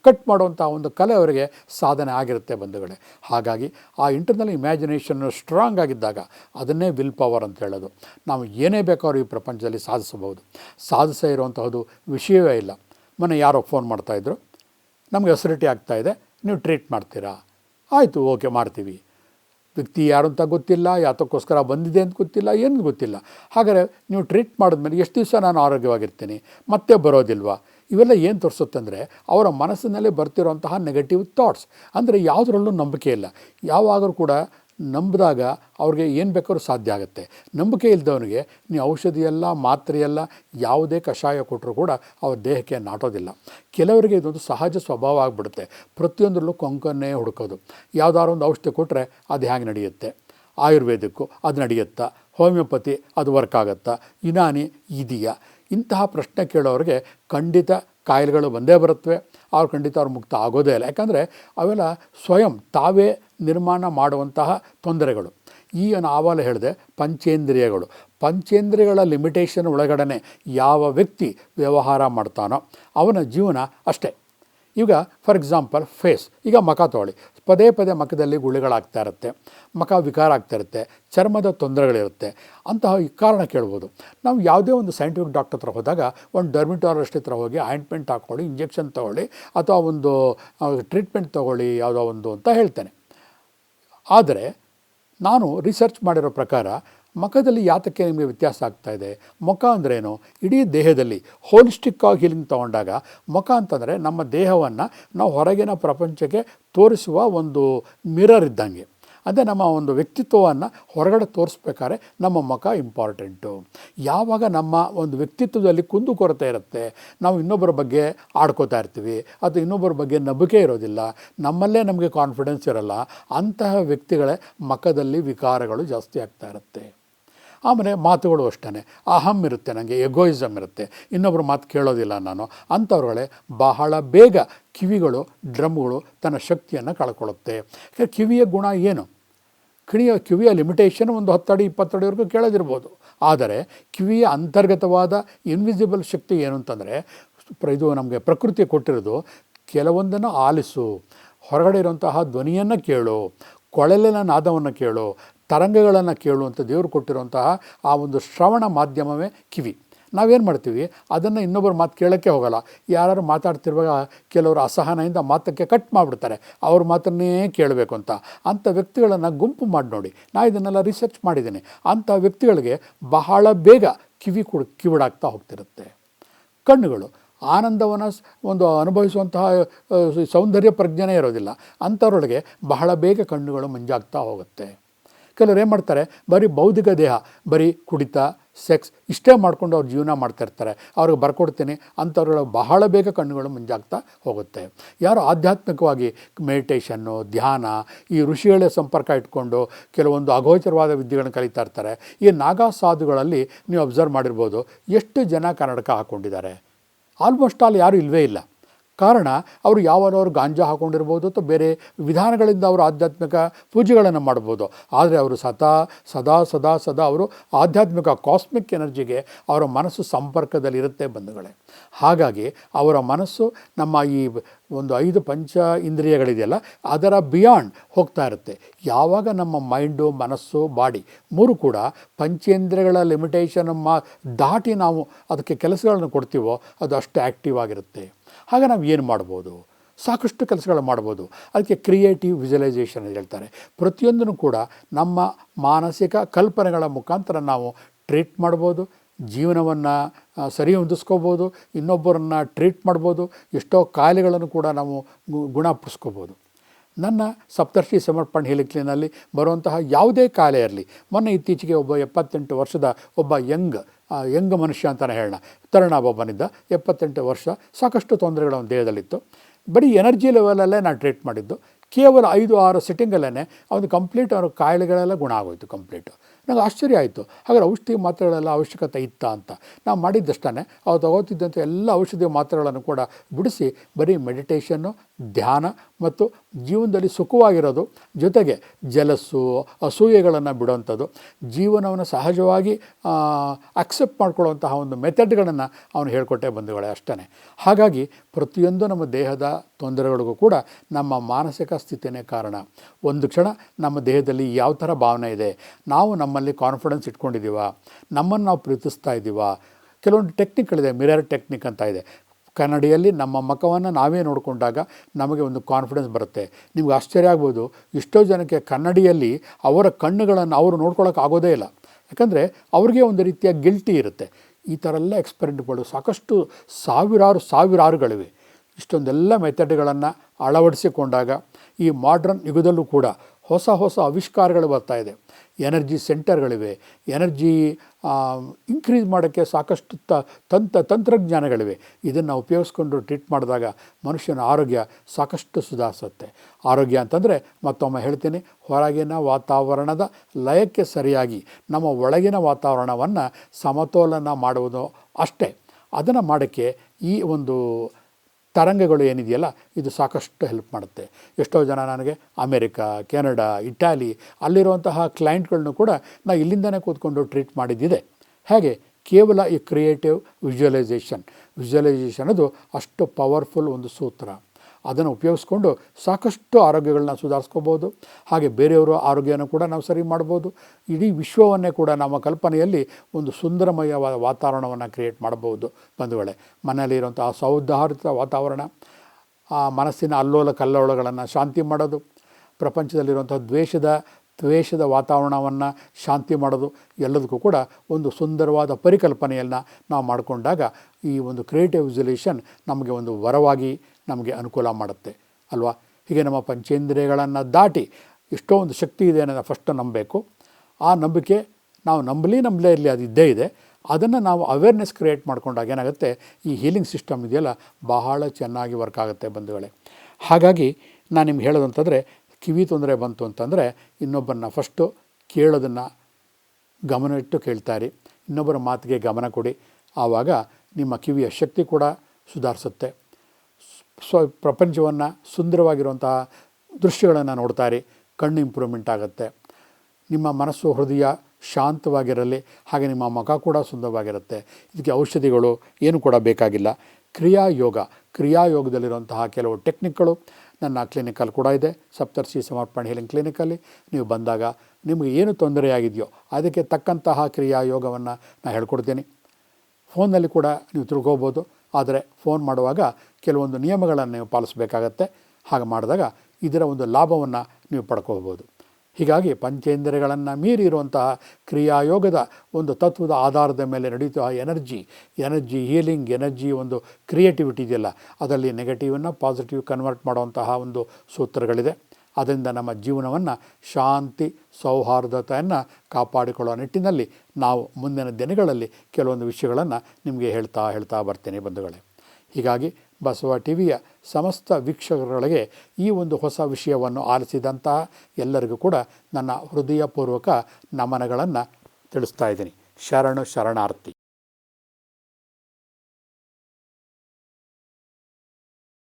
ಕಟ್ ಮಾಡುವಂಥ ಒಂದು ಕಲೆ ಅವರಿಗೆ ಸಾಧನೆ ಆಗಿರುತ್ತೆ ಬಂಧುಗಳೇ. ಹಾಗಾಗಿ ಆ ಇಂಟರ್ನಲ್ ಇಮ್ಯಾಜಿನೇಷನ್ ಸ್ಟ್ರಾಂಗ್ ಆಗಿದ್ದಾಗ ಅದನ್ನೇ ವಿಲ್ ಪವರ್ ಅಂತ ಹೇಳೋದು. ನಾವು ಏನೇ ಬೇಕಾದ್ರೂ ಈ ಪ್ರಪಂಚದಲ್ಲಿ ಸಾಧಿಸಬಹುದು. ಸಾಧಿಸ ಇರುವಂತಹದ್ದು ವಿಷಯವೇ ಇಲ್ಲ. ಮೊನ್ನೆ ಯಾರೋ ಫೋನ್ ಮಾಡ್ತಾಯಿದ್ರು ನಮಗೆ ಅಸಿಡಿಟಿ ಆಗ್ತಾಯಿದೆ ನೀವು ಟ್ರೀಟ್ ಮಾಡ್ತೀರಾ? ಆಯಿತು ಓಕೆ ಮಾಡ್ತೀವಿ. ವ್ಯಕ್ತಿ ಯಾರು ಅಂತ ಗೊತ್ತಿಲ್ಲ, ಯಾತಕ್ಕೋಸ್ಕರ ಬಂದಿದೆ ಅಂತ ಗೊತ್ತಿಲ್ಲ ಏನು ಗೊತ್ತಿಲ್ಲ. ಹಾಗಾದರೆ ನೀವು ಟ್ರೀಟ್ ಮಾಡಿದ್ಮೇಲೆ ಎಷ್ಟು ದಿವಸ ನಾನು ಆರೋಗ್ಯವಾಗಿರ್ತೀನಿ, ಮತ್ತೆ ಬರೋದಿಲ್ವಾ? ಇವೆಲ್ಲ ಏನು ತೋರಿಸುತ್ತಂದರೆ ಅವರ ಮನಸ್ಸಿನಲ್ಲಿ ಬರ್ತಿರೋಂತಹ ನೆಗೆಟಿವ್ ಥಾಟ್ಸ್ ಅಂದರೆ ಯಾವುದರಲ್ಲೂ ನಂಬಿಕೆ ಇಲ್ಲ. ಯಾವಾಗಲೂ ಕೂಡ ನಂಬಿದಾಗ ಅವ್ರಿಗೆ ಏನು ಬೇಕಾದ್ರೂ ಸಾಧ್ಯ ಆಗುತ್ತೆ. ನಂಬಿಕೆ ಇಲ್ಲದವನಿಗೆ ನೀವು ಔಷಧಿಯೆಲ್ಲ, ಮಾತ್ರೆಯೆಲ್ಲ, ಯಾವುದೇ ಕಷಾಯ ಕೊಟ್ಟರು ಕೂಡ ಅವ್ರ ದೇಹಕ್ಕೆ ನಾಟೋದಿಲ್ಲ. ಕೆಲವರಿಗೆ ಇದೊಂದು ಸಹಜ ಸ್ವಭಾವ ಆಗಿಬಿಡುತ್ತೆ. ಪ್ರತಿಯೊಂದರಲ್ಲೂ ಕೊಂಕನ್ನೇ ಹುಡುಕೋದು. ಯಾವುದಾದ್ರು ಒಂದು ಔಷಧಿ ಕೊಟ್ಟರೆ ಅದು ಹೇಗೆ ನಡೆಯುತ್ತೆ? ಆಯುರ್ವೇದಕ್ಕೂ ಅದು ನಡೆಯುತ್ತಾ? ಹೋಮಿಯೋಪತಿ ಅದು ವರ್ಕ್ ಆಗುತ್ತಾ? ಯುನಾನಿ ಇದೆಯಾ? ಇಂತಹ ಪ್ರಶ್ನೆ ಕೇಳೋರಿಗೆ ಖಂಡಿತ ಕಾಯಿಲೆಗಳು ಬಂದೇ ಬರುತ್ತವೆ. ಅವ್ರು ಖಂಡಿತ ಅವ್ರು ಮುಕ್ತ ಆಗೋದೇ ಇಲ್ಲ. ಯಾಕಂದರೆ ಅವೆಲ್ಲ ಸ್ವಯಂ ತಾವೇ ನಿರ್ಮಾಣ ಮಾಡುವಂತಹ ತೊಂದರೆಗಳು. ಈ ನಾನು ಆವಾಲ ಹೇಳಿದೆ, ಪಂಚೇಂದ್ರಿಯಗಳು. ಪಂಚೇಂದ್ರಿಯಗಳ ಲಿಮಿಟೇಷನ್ ಒಳಗಡೆ ಯಾವ ವ್ಯಕ್ತಿ ವ್ಯವಹಾರ ಮಾಡ್ತಾನೋ ಅವನ ಜೀವನ ಅಷ್ಟೇ. ಈಗ ಫಾರ್ ಎಕ್ಸಾಂಪಲ್ ಫೇಸ್ ಈಗ ಮಖ ತೊಗೊಳ್ಳಿ. ಪದೇ ಪದೇ ಮಖದಲ್ಲಿ ಗುಳಿಗಳಾಗ್ತಾ ಇರುತ್ತೆ ಮಖ ವಿಕಾರ ಆಗ್ತಾ ಇರುತ್ತೆ, ಚರ್ಮದ ತೊಂದರೆಗಳಿರುತ್ತೆ, ಅಂತಹ ಈ ಕಾರಣ ಕೇಳ್ಬೋದು. ನಾವು ಯಾವುದೇ ಒಂದು ಸೈಂಟಿಫಿಕ್ ಡಾಕ್ಟರ್ ಹತ್ರ ಹೋದಾಗ, ಒಂದು ಡರ್ಮಿಟಾಲಜಿಸ್ಟ್ ಹತ್ರ ಹೋಗಿ ಆಯಿಂಟ್ಮೆಂಟ್ ಹಾಕ್ಕೊಳ್ಳಿ ಇಂಜೆಕ್ಷನ್ ತೊಗೊಳ್ಳಿ, ಅಥವಾ ಒಂದು ಟ್ರೀಟ್ಮೆಂಟ್ ತೊಗೊಳ್ಳಿ, ಯಾವುದೋ ಒಂದು ಅಂತ ಹೇಳ್ತೇನೆ. ಆದರೆ, ನಾನು ರಿಸರ್ಚ್ ಮಾಡಿರೋ ಪ್ರಕಾರ ಮುಖದಲ್ಲಿ ಯಾತಕ್ಕೆ ನಿಮಗೆ ವ್ಯತ್ಯಾಸ ಆಗ್ತಾ ಇದೆ? ಮುಖ ಅಂದ್ರೇನು? ಇಡೀ ದೇಹದಲ್ಲಿ ಹೋಲಿಸ್ಟಿಕ್ ಆಗಿ ಹೀಲಿಂಗ್ ತೊಗೊಂಡಾಗ ಮುಖ ಅಂತಂದರೆ ನಮ್ಮ ದೇಹವನ್ನು ನಾವು ಹೊರಗಿನ ಪ್ರಪಂಚಕ್ಕೆ ತೋರಿಸುವ ಒಂದು ಮಿರರ್ ಇದ್ದಂಗೆ. ಅದೇ ನಮ್ಮ ಒಂದು ವ್ಯಕ್ತಿತ್ವವನ್ನು ಹೊರಗಡೆ ತೋರಿಸ್ಬೇಕಾದ್ರೆ ನಮ್ಮ ಮುಖ ಇಂಪಾರ್ಟೆಂಟು ಯಾವಾಗ ನಮ್ಮ ಒಂದು ವ್ಯಕ್ತಿತ್ವದಲ್ಲಿ ಕುಂದುಕೊರತೆ ಇರುತ್ತೆ, ನಾವು ಇನ್ನೊಬ್ಬರ ಬಗ್ಗೆ ಆಡ್ಕೋತಾ ಇರ್ತೀವಿ, ಅಥವಾ ಇನ್ನೊಬ್ಬರ ಬಗ್ಗೆ ನಂಬಿಕೆ ಇರೋದಿಲ್ಲ, ನಮ್ಮಲ್ಲೇ ನಮಗೆ ಕಾನ್ಫಿಡೆನ್ಸ್ ಇರಲ್ಲ, ಅಂತಹ ವ್ಯಕ್ತಿಗಳೇ ಮುಖದಲ್ಲಿ ವಿಕಾರಗಳು ಜಾಸ್ತಿ ಆಗ್ತಾ ಇರುತ್ತೆ. ಆಮೇಲೆ ಮಾತುಗಳು ಅಷ್ಟೇ ಅಹಂ ಇರುತ್ತೆ ನನಗೆ ಎಗೋಯಿಸಮ್ ಇರುತ್ತೆ. ಇನ್ನೊಬ್ಬರು ಮಾತು ಕೇಳೋದಿಲ್ಲ ನಾನು. ಅಂಥವ್ರುಗಳೇ ಬಹಳ ಬೇಗ ಕಿವಿಗಳು, ಡ್ರಮ್ಗಳು ತನ್ನ ಶಕ್ತಿಯನ್ನು ಕಳ್ಕೊಳ್ಳುತ್ತೆ. ಕಿವಿಯ ಗುಣ ಏನು? ಕಿವಿಯ ಕಿವಿಯ ಲಿಮಿಟೇಷನ್ ಒಂದು ಹತ್ತಡಿ ಇಪ್ಪತ್ತಡಿವರೆಗೂ ಕೇಳದಿರ್ಬೋದು. ಆದರೆ ಕಿವಿಯ ಅಂತರ್ಗತವಾದ ಇನ್ವಿಸಿಬಲ್ ಶಕ್ತಿ ಏನು ಅಂತಂದರೆ ಇದು ನಮಗೆ ಪ್ರಕೃತಿ ಕೊಟ್ಟಿರೋದು ಕೆಲವೊಂದನ್ನು ಆಲಿಸು, ಹೊರಗಡೆ ಇರುವಂತಹ ಧ್ವನಿಯನ್ನು ಕೇಳು, ಕೊಳಲಿನ ನಾದವನ್ನು ಕೇಳು ತರಂಗಗಳನ್ನು ಕೇಳುವಂಥ ದೇವರು ಕೊಟ್ಟಿರುವಂತಹ ಆ ಒಂದು ಶ್ರವಣ ಮಾಧ್ಯಮವೇ ಕಿವಿ. ನಾವೇನು ಮಾಡ್ತೀವಿ? ಅದನ್ನು ಇನ್ನೊಬ್ಬರು ಮಾತು ಕೇಳೋಕ್ಕೆ ಹೋಗಲ್ಲ. ಯಾರು ಮಾತಾಡ್ತಿರುವಾಗ ಕೆಲವರು ಅಸಹನೆಯಿಂದ ಮಾತಕ್ಕೆ ಕಟ್ ಮಾಡಿಬಿಡ್ತಾರೆ. ಅವ್ರ ಮಾತನ್ನೇ ಕೇಳಬೇಕು ಅಂತ. ಅಂಥ ವ್ಯಕ್ತಿಗಳನ್ನು ಗುಂಪು ಮಾಡಿ ನೋಡಿ. ನಾನು ಇದನ್ನೆಲ್ಲ ರಿಸರ್ಚ್ ಮಾಡಿದ್ದೀನಿ. ಅಂಥ ವ್ಯಕ್ತಿಗಳಿಗೆ ಬಹಳ ಬೇಗ ಕಿವಿ ಕುಡ್, ಕಿವಿಡಾಗ್ತಾ ಹೋಗ್ತಿರುತ್ತೆ. ಕಣ್ಣುಗಳು. ಆನಂದವನ್ನು ಒಂದು ಅನುಭವಿಸುವಂತಹ ಸೌಂದರ್ಯ ಪ್ರಜ್ಞೆನೇ ಇರೋದಿಲ್ಲ. ಅಂಥವ್ರೊಳಗೆ ಬಹಳ ಬೇಗ ಕಣ್ಣುಗಳು ಮಂಜಾಗ್ತಾ ಹೋಗುತ್ತೆ. ಕೆಲವ್ರು ಏನು ಮಾಡ್ತಾರೆ? ಬರೀ ಬೌದ್ಧಿಕ ದೇಹ, ಬರೀ ಕುಡಿತ ಸೆಕ್ಸ್ ಇಷ್ಟೇ ಮಾಡ್ಕೊಂಡು ಅವ್ರು ಜೀವನ ಮಾಡ್ತಾ ಇರ್ತಾರೆ. ಅವ್ರಿಗೆ ಬರ್ಕೊಡ್ತೀನಿ ಅಂಥವ್ರುಗಳ ಬಹಳ ಬೇಗ ಕಣ್ಣುಗಳು ಮುಂಜಾಗ್ತಾ ಹೋಗುತ್ತೆ. ಯಾರು ಆಧ್ಯಾತ್ಮಿಕವಾಗಿ ಮೆಡಿಟೇಷನ್ನು ಧ್ಯಾನ, ಈ ಋಷಿಗಳ ಸಂಪರ್ಕ ಇಟ್ಕೊಂಡು ಕೆಲವೊಂದು ಅಗೋಚರವಾದ ವಿದ್ಯೆಗಳನ್ನು ಕಲಿತಾ ಇರ್ತಾರೆ. ಈ ನಾಗಾ ಸಾಧುಗಳಲ್ಲಿ ನೀವು ಅಬ್ಸರ್ವ್ ಮಾಡಿರ್ಬೋದು, ಎಷ್ಟು ಜನ ಕನ್ನಡಕ ಹಾಕ್ಕೊಂಡಿದ್ದಾರೆ ಆಲ್ಮೋಸ್ಟ್ ಆಲ್ ಯಾರೂ ಇಲ್ಲವೇ ಇಲ್ಲ. ಕಾರಣ ಅವರು ಯಾವಾಗಲೂ ಗಾಂಜಾ ಹಾಕೊಂಡಿರ್ಬೋದು ಅಥವಾ ಬೇರೆ ವಿಧಾನಗಳಿಂದ ಅವರು ಆಧ್ಯಾತ್ಮಿಕ ಪೂಜೆಗಳನ್ನು ಮಾಡ್ಬೋದು. ಆದರೆ ಅವರು ಸದಾ ಸದಾ ಸದಾ ಸದಾ ಅವರು ಆಧ್ಯಾತ್ಮಿಕ ಕಾಸ್ಮಿಕ್ ಎನರ್ಜಿಗೆ ಅವರ ಮನಸ್ಸು ಸಂಪರ್ಕದಲ್ಲಿರುತ್ತೆ ಬಂಧುಗಳೇ. ಹಾಗಾಗಿ ಅವರ ಮನಸ್ಸು ನಮ್ಮ ಈ ಒಂದು ಐದು ಪಂಚ ಇಂದ್ರಿಯಗಳಿದೆಯಲ್ಲ, ಅದರ ಬಿಯಾಂಡ್ ಹೋಗ್ತಾ ಇರುತ್ತೆ. ಯಾವಾಗ ನಮ್ಮ ಮೈಂಡು, ಮನಸ್ಸು, ಬಾಡಿ ಮೂರು ಕೂಡ ಪಂಚೇಂದ್ರಿಯಗಳ ಲಿಮಿಟೇಷನ್ ಮಾ ದಾಟಿ ನಾವು ಅದಕ್ಕೆ ಕೆಲಸಗಳನ್ನು ಕೊಡ್ತೀವೋ, ಅದು ಅಷ್ಟು ಆ್ಯಕ್ಟಿವ್ ಆಗಿರುತ್ತೆ. ಹಾಗೆ ನಾವು ಏನು ಮಾಡ್ಬೋದು? ಸಾಕಷ್ಟು ಕೆಲಸಗಳು ಮಾಡ್ಬೋದು. ಅದಕ್ಕೆ ಕ್ರಿಯೇಟಿವ್ ವಿಜುವಲೈಸೇಷನ್ ಹೇಳ್ತಾರೆ. ಪ್ರತಿಯೊಂದನ್ನು ಕೂಡ ನಮ್ಮ ಮಾನಸಿಕ ಕಲ್ಪನೆಗಳ ಮುಖಾಂತರ ನಾವು ಟ್ರೀಟ್ ಮಾಡ್ಬೋದು. ಜೀವನವನ್ನು ಸರಿ ಹೊಂದಿಸ್ಕೋಬೋದು, ಇನ್ನೊಬ್ಬರನ್ನು ಟ್ರೀಟ್ ಮಾಡ್ಬೋದು, ಎಷ್ಟೋ ಕಾಯಿಲೆಗಳನ್ನು ಕೂಡ ನಾವು ಗುಣಪಡಿಸ್ಕೋಬೋದು. ನನ್ನ ಸಪ್ತರ್ಷಿ ಸಮರ್ಪಣ್ ಹೇಳಿಕ್ಲಿನಲ್ಲಿ ಬರುವಂತಹ ಯಾವುದೇ ಕಾಯಿಲೆ ಇರಲಿ, ಮೊನ್ನೆ ಇತ್ತೀಚೆಗೆ ಒಬ್ಬ ಎಪ್ಪತ್ತೆಂಟು ವರ್ಷದ ಒಬ್ಬ ಯಂಗ್ ಯಂಗ್ ಮನುಷ್ಯ ಅಂತಲೇ ಹೇಳೋಣ. ತರುಣ ಒಬ್ಬನಿದ್ದ ಎಪ್ಪತ್ತೆಂಟು ವರ್ಷ ಸಾಕಷ್ಟು ತೊಂದರೆಗಳು ಅವನ ದೇಹದಲ್ಲಿತ್ತು. ಬರೀ ಎನರ್ಜಿ ಲೆವೆಲಲ್ಲೇ ನಾನು ಟ್ರೀಟ್ ಮಾಡಿದ್ದು. ಕೇವಲ ಐದು ಆರು ಸಿಟ್ಟಿಂಗಲ್ಲೇ ಅವನು ಕಂಪ್ಲೀಟ್ ಅವ್ರ ಕಾಯಿಲೆಗಳೆಲ್ಲ ಗುಣ ಆಗೋಯ್ತು ಕಂಪ್ಲೀಟು ನನಗೆ ಆಶ್ಚರ್ಯ ಆಯಿತು. ಹಾಗಾದ್ರೆ ಔಷಧಿ ಮಾತ್ರೆಗಳೆಲ್ಲ ಅವಶ್ಯಕತೆ ಇತ್ತ ಅಂತ. ನಾವು ಮಾಡಿದ್ದಷ್ಟೇ ಅವ್ರು ತಗೋತಿದ್ದಂಥ ಎಲ್ಲ ಔಷಧಿ ಮಾತ್ರೆಗಳನ್ನು ಕೂಡ ಬಿಡಿಸಿ ಬರೀ ಮೆಡಿಟೇಷನ್ನು ಧ್ಯಾನ ಮತ್ತು ಜೀವನದಲ್ಲಿ ಸುಖವಾಗಿರೋದು ಜೊತೆಗೆ ಜಲಸ್ಸು, ಅಸೂಯೆಗಳನ್ನು ಬಿಡುವಂಥದ್ದು. ಜೀವನವನ್ನು ಸಹಜವಾಗಿ ಅಕ್ಸೆಪ್ಟ್ ಮಾಡ್ಕೊಳ್ಳುವಂತಹ ಒಂದು ಮೆಥಡ್ಗಳನ್ನು ಅವನು ಹೇಳ್ಕೊಟ್ಟೆ ಬಂಧುಗಳೇ ಅಷ್ಟೇ ಹಾಗಾಗಿ ಪ್ರತಿಯೊಂದು ನಮ್ಮ ದೇಹದ ತೊಂದರೆಗಳಿಗೂ ಕೂಡ ನಮ್ಮ ಮಾನಸಿಕ ಸ್ಥಿತಿಯೇ ಕಾರಣ. ಒಂದು ಕ್ಷಣ ನಮ್ಮ ದೇಹದಲ್ಲಿ ಯಾವ ಥರ ಭಾವನೆ ಇದೆ? ನಾವು ನಮ್ಮಲ್ಲಿ ಕಾನ್ಫಿಡೆನ್ಸ್ ಇಟ್ಕೊಂಡಿದ್ದೀವ? ನಮ್ಮನ್ನು ನಾವು ಪ್ರೀತಿಸ್ತಾ ಇದ್ದೀವ? ಕೆಲವೊಂದು ಟೆಕ್ನಿಕ್ಗಳಿದೆ ಮಿರರ್ ಟೆಕ್ನಿಕ್ ಅಂತ ಇದೆ. ಕನ್ನಡಿಯಲ್ಲಿ ನಮ್ಮ ಮುಖವನ್ನು ನಾವೇ ನೋಡಿಕೊಂಡಾಗ ನಮಗೆ ಒಂದು ಕಾನ್ಫಿಡೆನ್ಸ್ ಬರುತ್ತೆ. ನಿಮ್ಗೆ ಆಶ್ಚರ್ಯ ಆಗ್ಬೋದು. ಎಷ್ಟೋ ಜನಕ್ಕೆ ಕನ್ನಡಿಯಲ್ಲಿ ಅವರ ಕಣ್ಣುಗಳನ್ನು ಅವರು ನೋಡ್ಕೊಳ್ಳೋಕೆ ಆಗೋದೇ ಇಲ್ಲ. ಯಾಕಂದರೆ ಅವ್ರಿಗೆ ಒಂದು ರೀತಿಯ ಗಿಲ್ಟಿ ಇರುತ್ತೆ. ಈ ಥರ ಎಲ್ಲ ಎಕ್ಸ್ಪೆರಿಮೆಂಟ್ಗಳು ಸಾಕಷ್ಟು ಸಾವಿರಾರು ಸಾವಿರಾರುಗಳಿವೆ. ಇಷ್ಟೊಂದೆಲ್ಲ ಮೆಥಡ್ಗಳನ್ನು ಅಳವಡಿಸಿಕೊಂಡಾಗ ಈ ಮಾಡ್ರನ್ ಯುಗದಲ್ಲೂ ಕೂಡ ಹೊಸ ಹೊಸ ಆವಿಷ್ಕಾರಗಳು ಬರ್ತಾ ಇದೆ. ಎನರ್ಜಿ ಸೆಂಟರ್ಗಳಿವೆ. ಎನರ್ಜಿ ಇನ್ಕ್ರೀಸ್ ಮಾಡೋಕ್ಕೆ ಸಾಕಷ್ಟು ತ ತಂತ್ರ ತಂತ್ರಜ್ಞಾನಗಳಿವೆ. ಇದನ್ನು ಉಪಯೋಗಿಸ್ಕೊಂಡು ಟ್ರೀಟ್ ಮಾಡಿದಾಗ ಮನುಷ್ಯನ ಆರೋಗ್ಯ ಸಾಕಷ್ಟು ಸುಧಾರಿಸುತ್ತೆ. ಆರೋಗ್ಯ ಅಂತಂದರೆ ಮತ್ತೊಮ್ಮೆ ಹೇಳ್ತೀನಿ, ಹೊರಗಿನ ವಾತಾವರಣದ ಲಯಕ್ಕೆ ಸರಿಯಾಗಿ ನಮ್ಮ ಒಳಗಿನ ವಾತಾವರಣವನ್ನು ಸಮತೋಲನ ಮಾಡುವುದು ಅಷ್ಟೇ. ಅದನ್ನು ಮಾಡೋಕ್ಕೆ ಈ ಒಂದು ತರಂಗಗಳು ಏನಿದೆಯಲ್ಲ, ಇದು ಸಾಕಷ್ಟು ಹೆಲ್ಪ್ ಮಾಡುತ್ತೆ. ಎಷ್ಟೋ ಜನ ನನಗೆ ಅಮೇರಿಕಾ, ಕೆನಡಾ, ಇಟಾಲಿ ಅಲ್ಲಿರುವಂತಹ ಕ್ಲೈಂಟ್ಗಳನ್ನು ಕೂಡ ನಾನು ಇಲ್ಲಿಂದನೇ ಕೂತ್ಕೊಂಡು ಟ್ರೀಟ್ ಮಾಡಿದ್ದಿದೆ. ಹಾಗೆ? ಕೇವಲ ಈ ಕ್ರಿಯೇಟಿವ್ ವಿಜುವಲೈಸೇಷನ್ ವಿಜುವಲೈಸೇಷನ್ ಅದು ಅಷ್ಟು ಪವರ್ಫುಲ್ ಒಂದು ಸೂತ್ರ. ಅದನ್ನು ಉಪಯೋಗಿಸ್ಕೊಂಡು ಸಾಕಷ್ಟು ಆರೋಗ್ಯಗಳನ್ನ ಸುಧಾರಿಸ್ಕೋಬೋದು. ಹಾಗೆ ಬೇರೆಯವರ ಆರೋಗ್ಯನ ಕೂಡ ನಾವು ಸರಿ ಮಾಡ್ಬೋದು. ಇಡೀ ವಿಶ್ವವನ್ನೇ ಕೂಡ ನಮ್ಮ ಕಲ್ಪನೆಯಲ್ಲಿ ಒಂದು ಸುಂದರಮಯವಾದ ವಾತಾವರಣವನ್ನು ಕ್ರಿಯೇಟ್ ಮಾಡಬಹುದು. ಬಂಧುಗಳೇ ಮನೆಯಲ್ಲಿರುವಂಥ ಸೌಹಾರ್ದ ವಾತಾವರಣ, ಆ ಮನಸ್ಸಿನ ಅಲ್ಲೋಲ ಕಲ್ಲೋಲಗಳನ್ನು ಶಾಂತಿ ಮಾಡೋದು ಪ್ರಪಂಚದಲ್ಲಿರುವಂಥ ದ್ವೇಷದ ದ್ವೇಷದ ವಾತಾವರಣವನ್ನು ಶಾಂತಿ ಮಾಡೋದು, ಎಲ್ಲದಕ್ಕೂ ಕೂಡ ಒಂದು ಸುಂದರವಾದ ಪರಿಕಲ್ಪನೆಯನ್ನು ನಾವು ಮಾಡಿಕೊಂಡಾಗ ಈ ಒಂದು ಕ್ರಿಯೇಟಿವ್ ವಿಜುಲೇಷನ್ ನಮಗೆ ಒಂದು ವರವಾಗಿ ನಮಗೆ ಅನುಕೂಲ ಮಾಡುತ್ತೆ, ಅಲ್ವಾ? ಹೀಗೆ ನಮ್ಮ ಪಂಚೇಂದ್ರಿಯಗಳನ್ನು ದಾಟಿ ಎಷ್ಟೋ ಒಂದು ಶಕ್ತಿ ಇದೆ ಅನ್ನೋದು ಫಸ್ಟ್ ನಂಬಬೇಕು. ಆ ನಂಬಿಕೆ ನಾವು ನಂಬಲಿ ನಂಬಲೇ ಇರಲಿ, ಅದು ಇದ್ದೇ ಇದೆ. ಅದನ್ನು ನಾವು ಅವೇರ್ನೆಸ್ ಕ್ರಿಯೇಟ್ ಮಾಡ್ಕೊಂಡಾಗ ಏನಾಗುತ್ತೆ? ಈ ಹೀಲಿಂಗ್ ಸಿಸ್ಟಮ್ ಇದೆಯಲ್ಲ, ಬಹಳ ಚೆನ್ನಾಗಿ ವರ್ಕ್ ಆಗುತ್ತೆ ಬಂಧುಗಳೇ. ಹಾಗಾಗಿ ನಾನು ನಿಮ್ಗೆ ಹೇಳೋದಂತಂದರೆ, ಕಿವಿ ತೊಂದರೆ ಬಂತು ಅಂತಂದರೆ ಇನ್ನೊಬ್ಬರನ್ನ ಫಸ್ಟು ಕೇಳೋದನ್ನು ಗಮನವಿಟ್ಟು ಕೇಳ್ತಾರಿ ಇನ್ನೊಬ್ಬರ ಮಾತಿಗೆ ಗಮನ ಕೊಡಿ. ಆವಾಗ ನಿಮ್ಮ ಕಿವಿಯ ಶಕ್ತಿ ಕೂಡ ಸುಧಾರಿಸುತ್ತೆ. ಸ್ವ ಪ್ರಪಂಚವನ್ನು ಸುಂದರವಾಗಿರುವಂತಹ ದೃಶ್ಯಗಳನ್ನು ನೋಡ್ತಾರೆ. ಕಣ್ಣು ಇಂಪ್ರೂವ್ಮೆಂಟ್ ಆಗುತ್ತೆ. ನಿಮ್ಮ ಮನಸ್ಸು ಹೃದಯ ಶಾಂತವಾಗಿರಲಿ, ಹಾಗೆ ನಿಮ್ಮ ಮುಖ ಕೂಡ ಸುಂದರವಾಗಿರುತ್ತೆ. ಇದಕ್ಕೆ ಔಷಧಿಗಳು ಏನು ಕೂಡ ಬೇಕಾಗಿಲ್ಲ. ಕ್ರಿಯಾಯೋಗ, ಕ್ರಿಯಾಯೋಗದಲ್ಲಿರುವಂತಹ ಕೆಲವು ಟೆಕ್ನಿಕ್ಗಳು ನನ್ನ ಕ್ಲಿನಿಕಲ್ಲಿ ಕೂಡ ಇದೆ. ಸಪ್ತರ್ಷಿ ಸಮರ್ಪಣೆ ಹೀಲಿಂಗ್ ಕ್ಲಿನಿಕಲ್ಲಿ. ನೀವು ಬಂದಾಗ ನಿಮಗೆ ಏನು ತೊಂದರೆ ಆಗಿದೆಯೋ ಅದಕ್ಕೆ ತಕ್ಕಂತಹ ಕ್ರಿಯಾಯೋಗವನ್ನು ನಾನು ಹೇಳ್ಕೊಡ್ತೀನಿ. ಫೋನಲ್ಲಿ ಕೂಡ ನೀವು ತಿಳ್ಕೊಬೋದು. ಆದರೆ ಫೋನ್ ಮಾಡುವಾಗ ಕೆಲವೊಂದು ನಿಯಮಗಳನ್ನು ನೀವು ಪಾಲಿಸಬೇಕಾಗತ್ತೆ. ಹಾಗೆ ಮಾಡಿದಾಗ ಇದರ ಒಂದು ಲಾಭವನ್ನು ನೀವು ಪಡ್ಕೋಬೋದು. ಹೀಗಾಗಿ ಪಂಚೇಂದ್ರಿಯಗಳನ್ನು ಮೀರಿ ಇರುವಂತಹ ಕ್ರಿಯಾಯೋಗದ ಒಂದು ತತ್ವದ ಆಧಾರದ ಮೇಲೆ ನಡೆಯುತ್ತಾ ಎನರ್ಜಿ ಎನರ್ಜಿ ಹೀಲಿಂಗ್, ಎನರ್ಜಿ ಒಂದು ಕ್ರಿಯೇಟಿವಿಟಿ ಇದೆಯಲ್ಲ, ಅದರಲ್ಲಿ ನೆಗೆಟಿವನ್ನು ಪಾಸಿಟಿವ್ ಕನ್ವರ್ಟ್ ಮಾಡುವಂತಹ ಒಂದು ಸೂತ್ರಗಳಿದೆ. ಅದರಿಂದ ನಮ್ಮ ಜೀವನವನ್ನು ಶಾಂತಿ, ಸೌಹಾರ್ದತೆಯನ್ನು ಕಾಪಾಡಿಕೊಳ್ಳುವ ನಿಟ್ಟಿನಲ್ಲಿ ನಾವು ಮುಂದಿನ ದಿನಗಳಲ್ಲಿ ಕೆಲವೊಂದು ವಿಷಯಗಳನ್ನು ನಿಮಗೆ ಹೇಳ್ತಾ ಹೇಳ್ತಾ ಬರ್ತೀನಿ ಬಂಧುಗಳೇ. ಹೀಗಾಗಿ ಬಸವ ಟಿವಿಯ ಸಮಸ್ತ ವೀಕ್ಷಕರೊಳಗೆ ಈ ಒಂದು ಹೊಸ ವಿಷಯವನ್ನು ಆಲಿಸಿದಂತಹ ಎಲ್ಲರಿಗೂ ಕೂಡ ನನ್ನ ಹೃದಯಪೂರ್ವಕ ನಮನಗಳನ್ನು ತಿಳಿಸ್ತಾ ಇದ್ದೀನಿ. ಶರಣು ಶರಣಾರ್ಥಿ.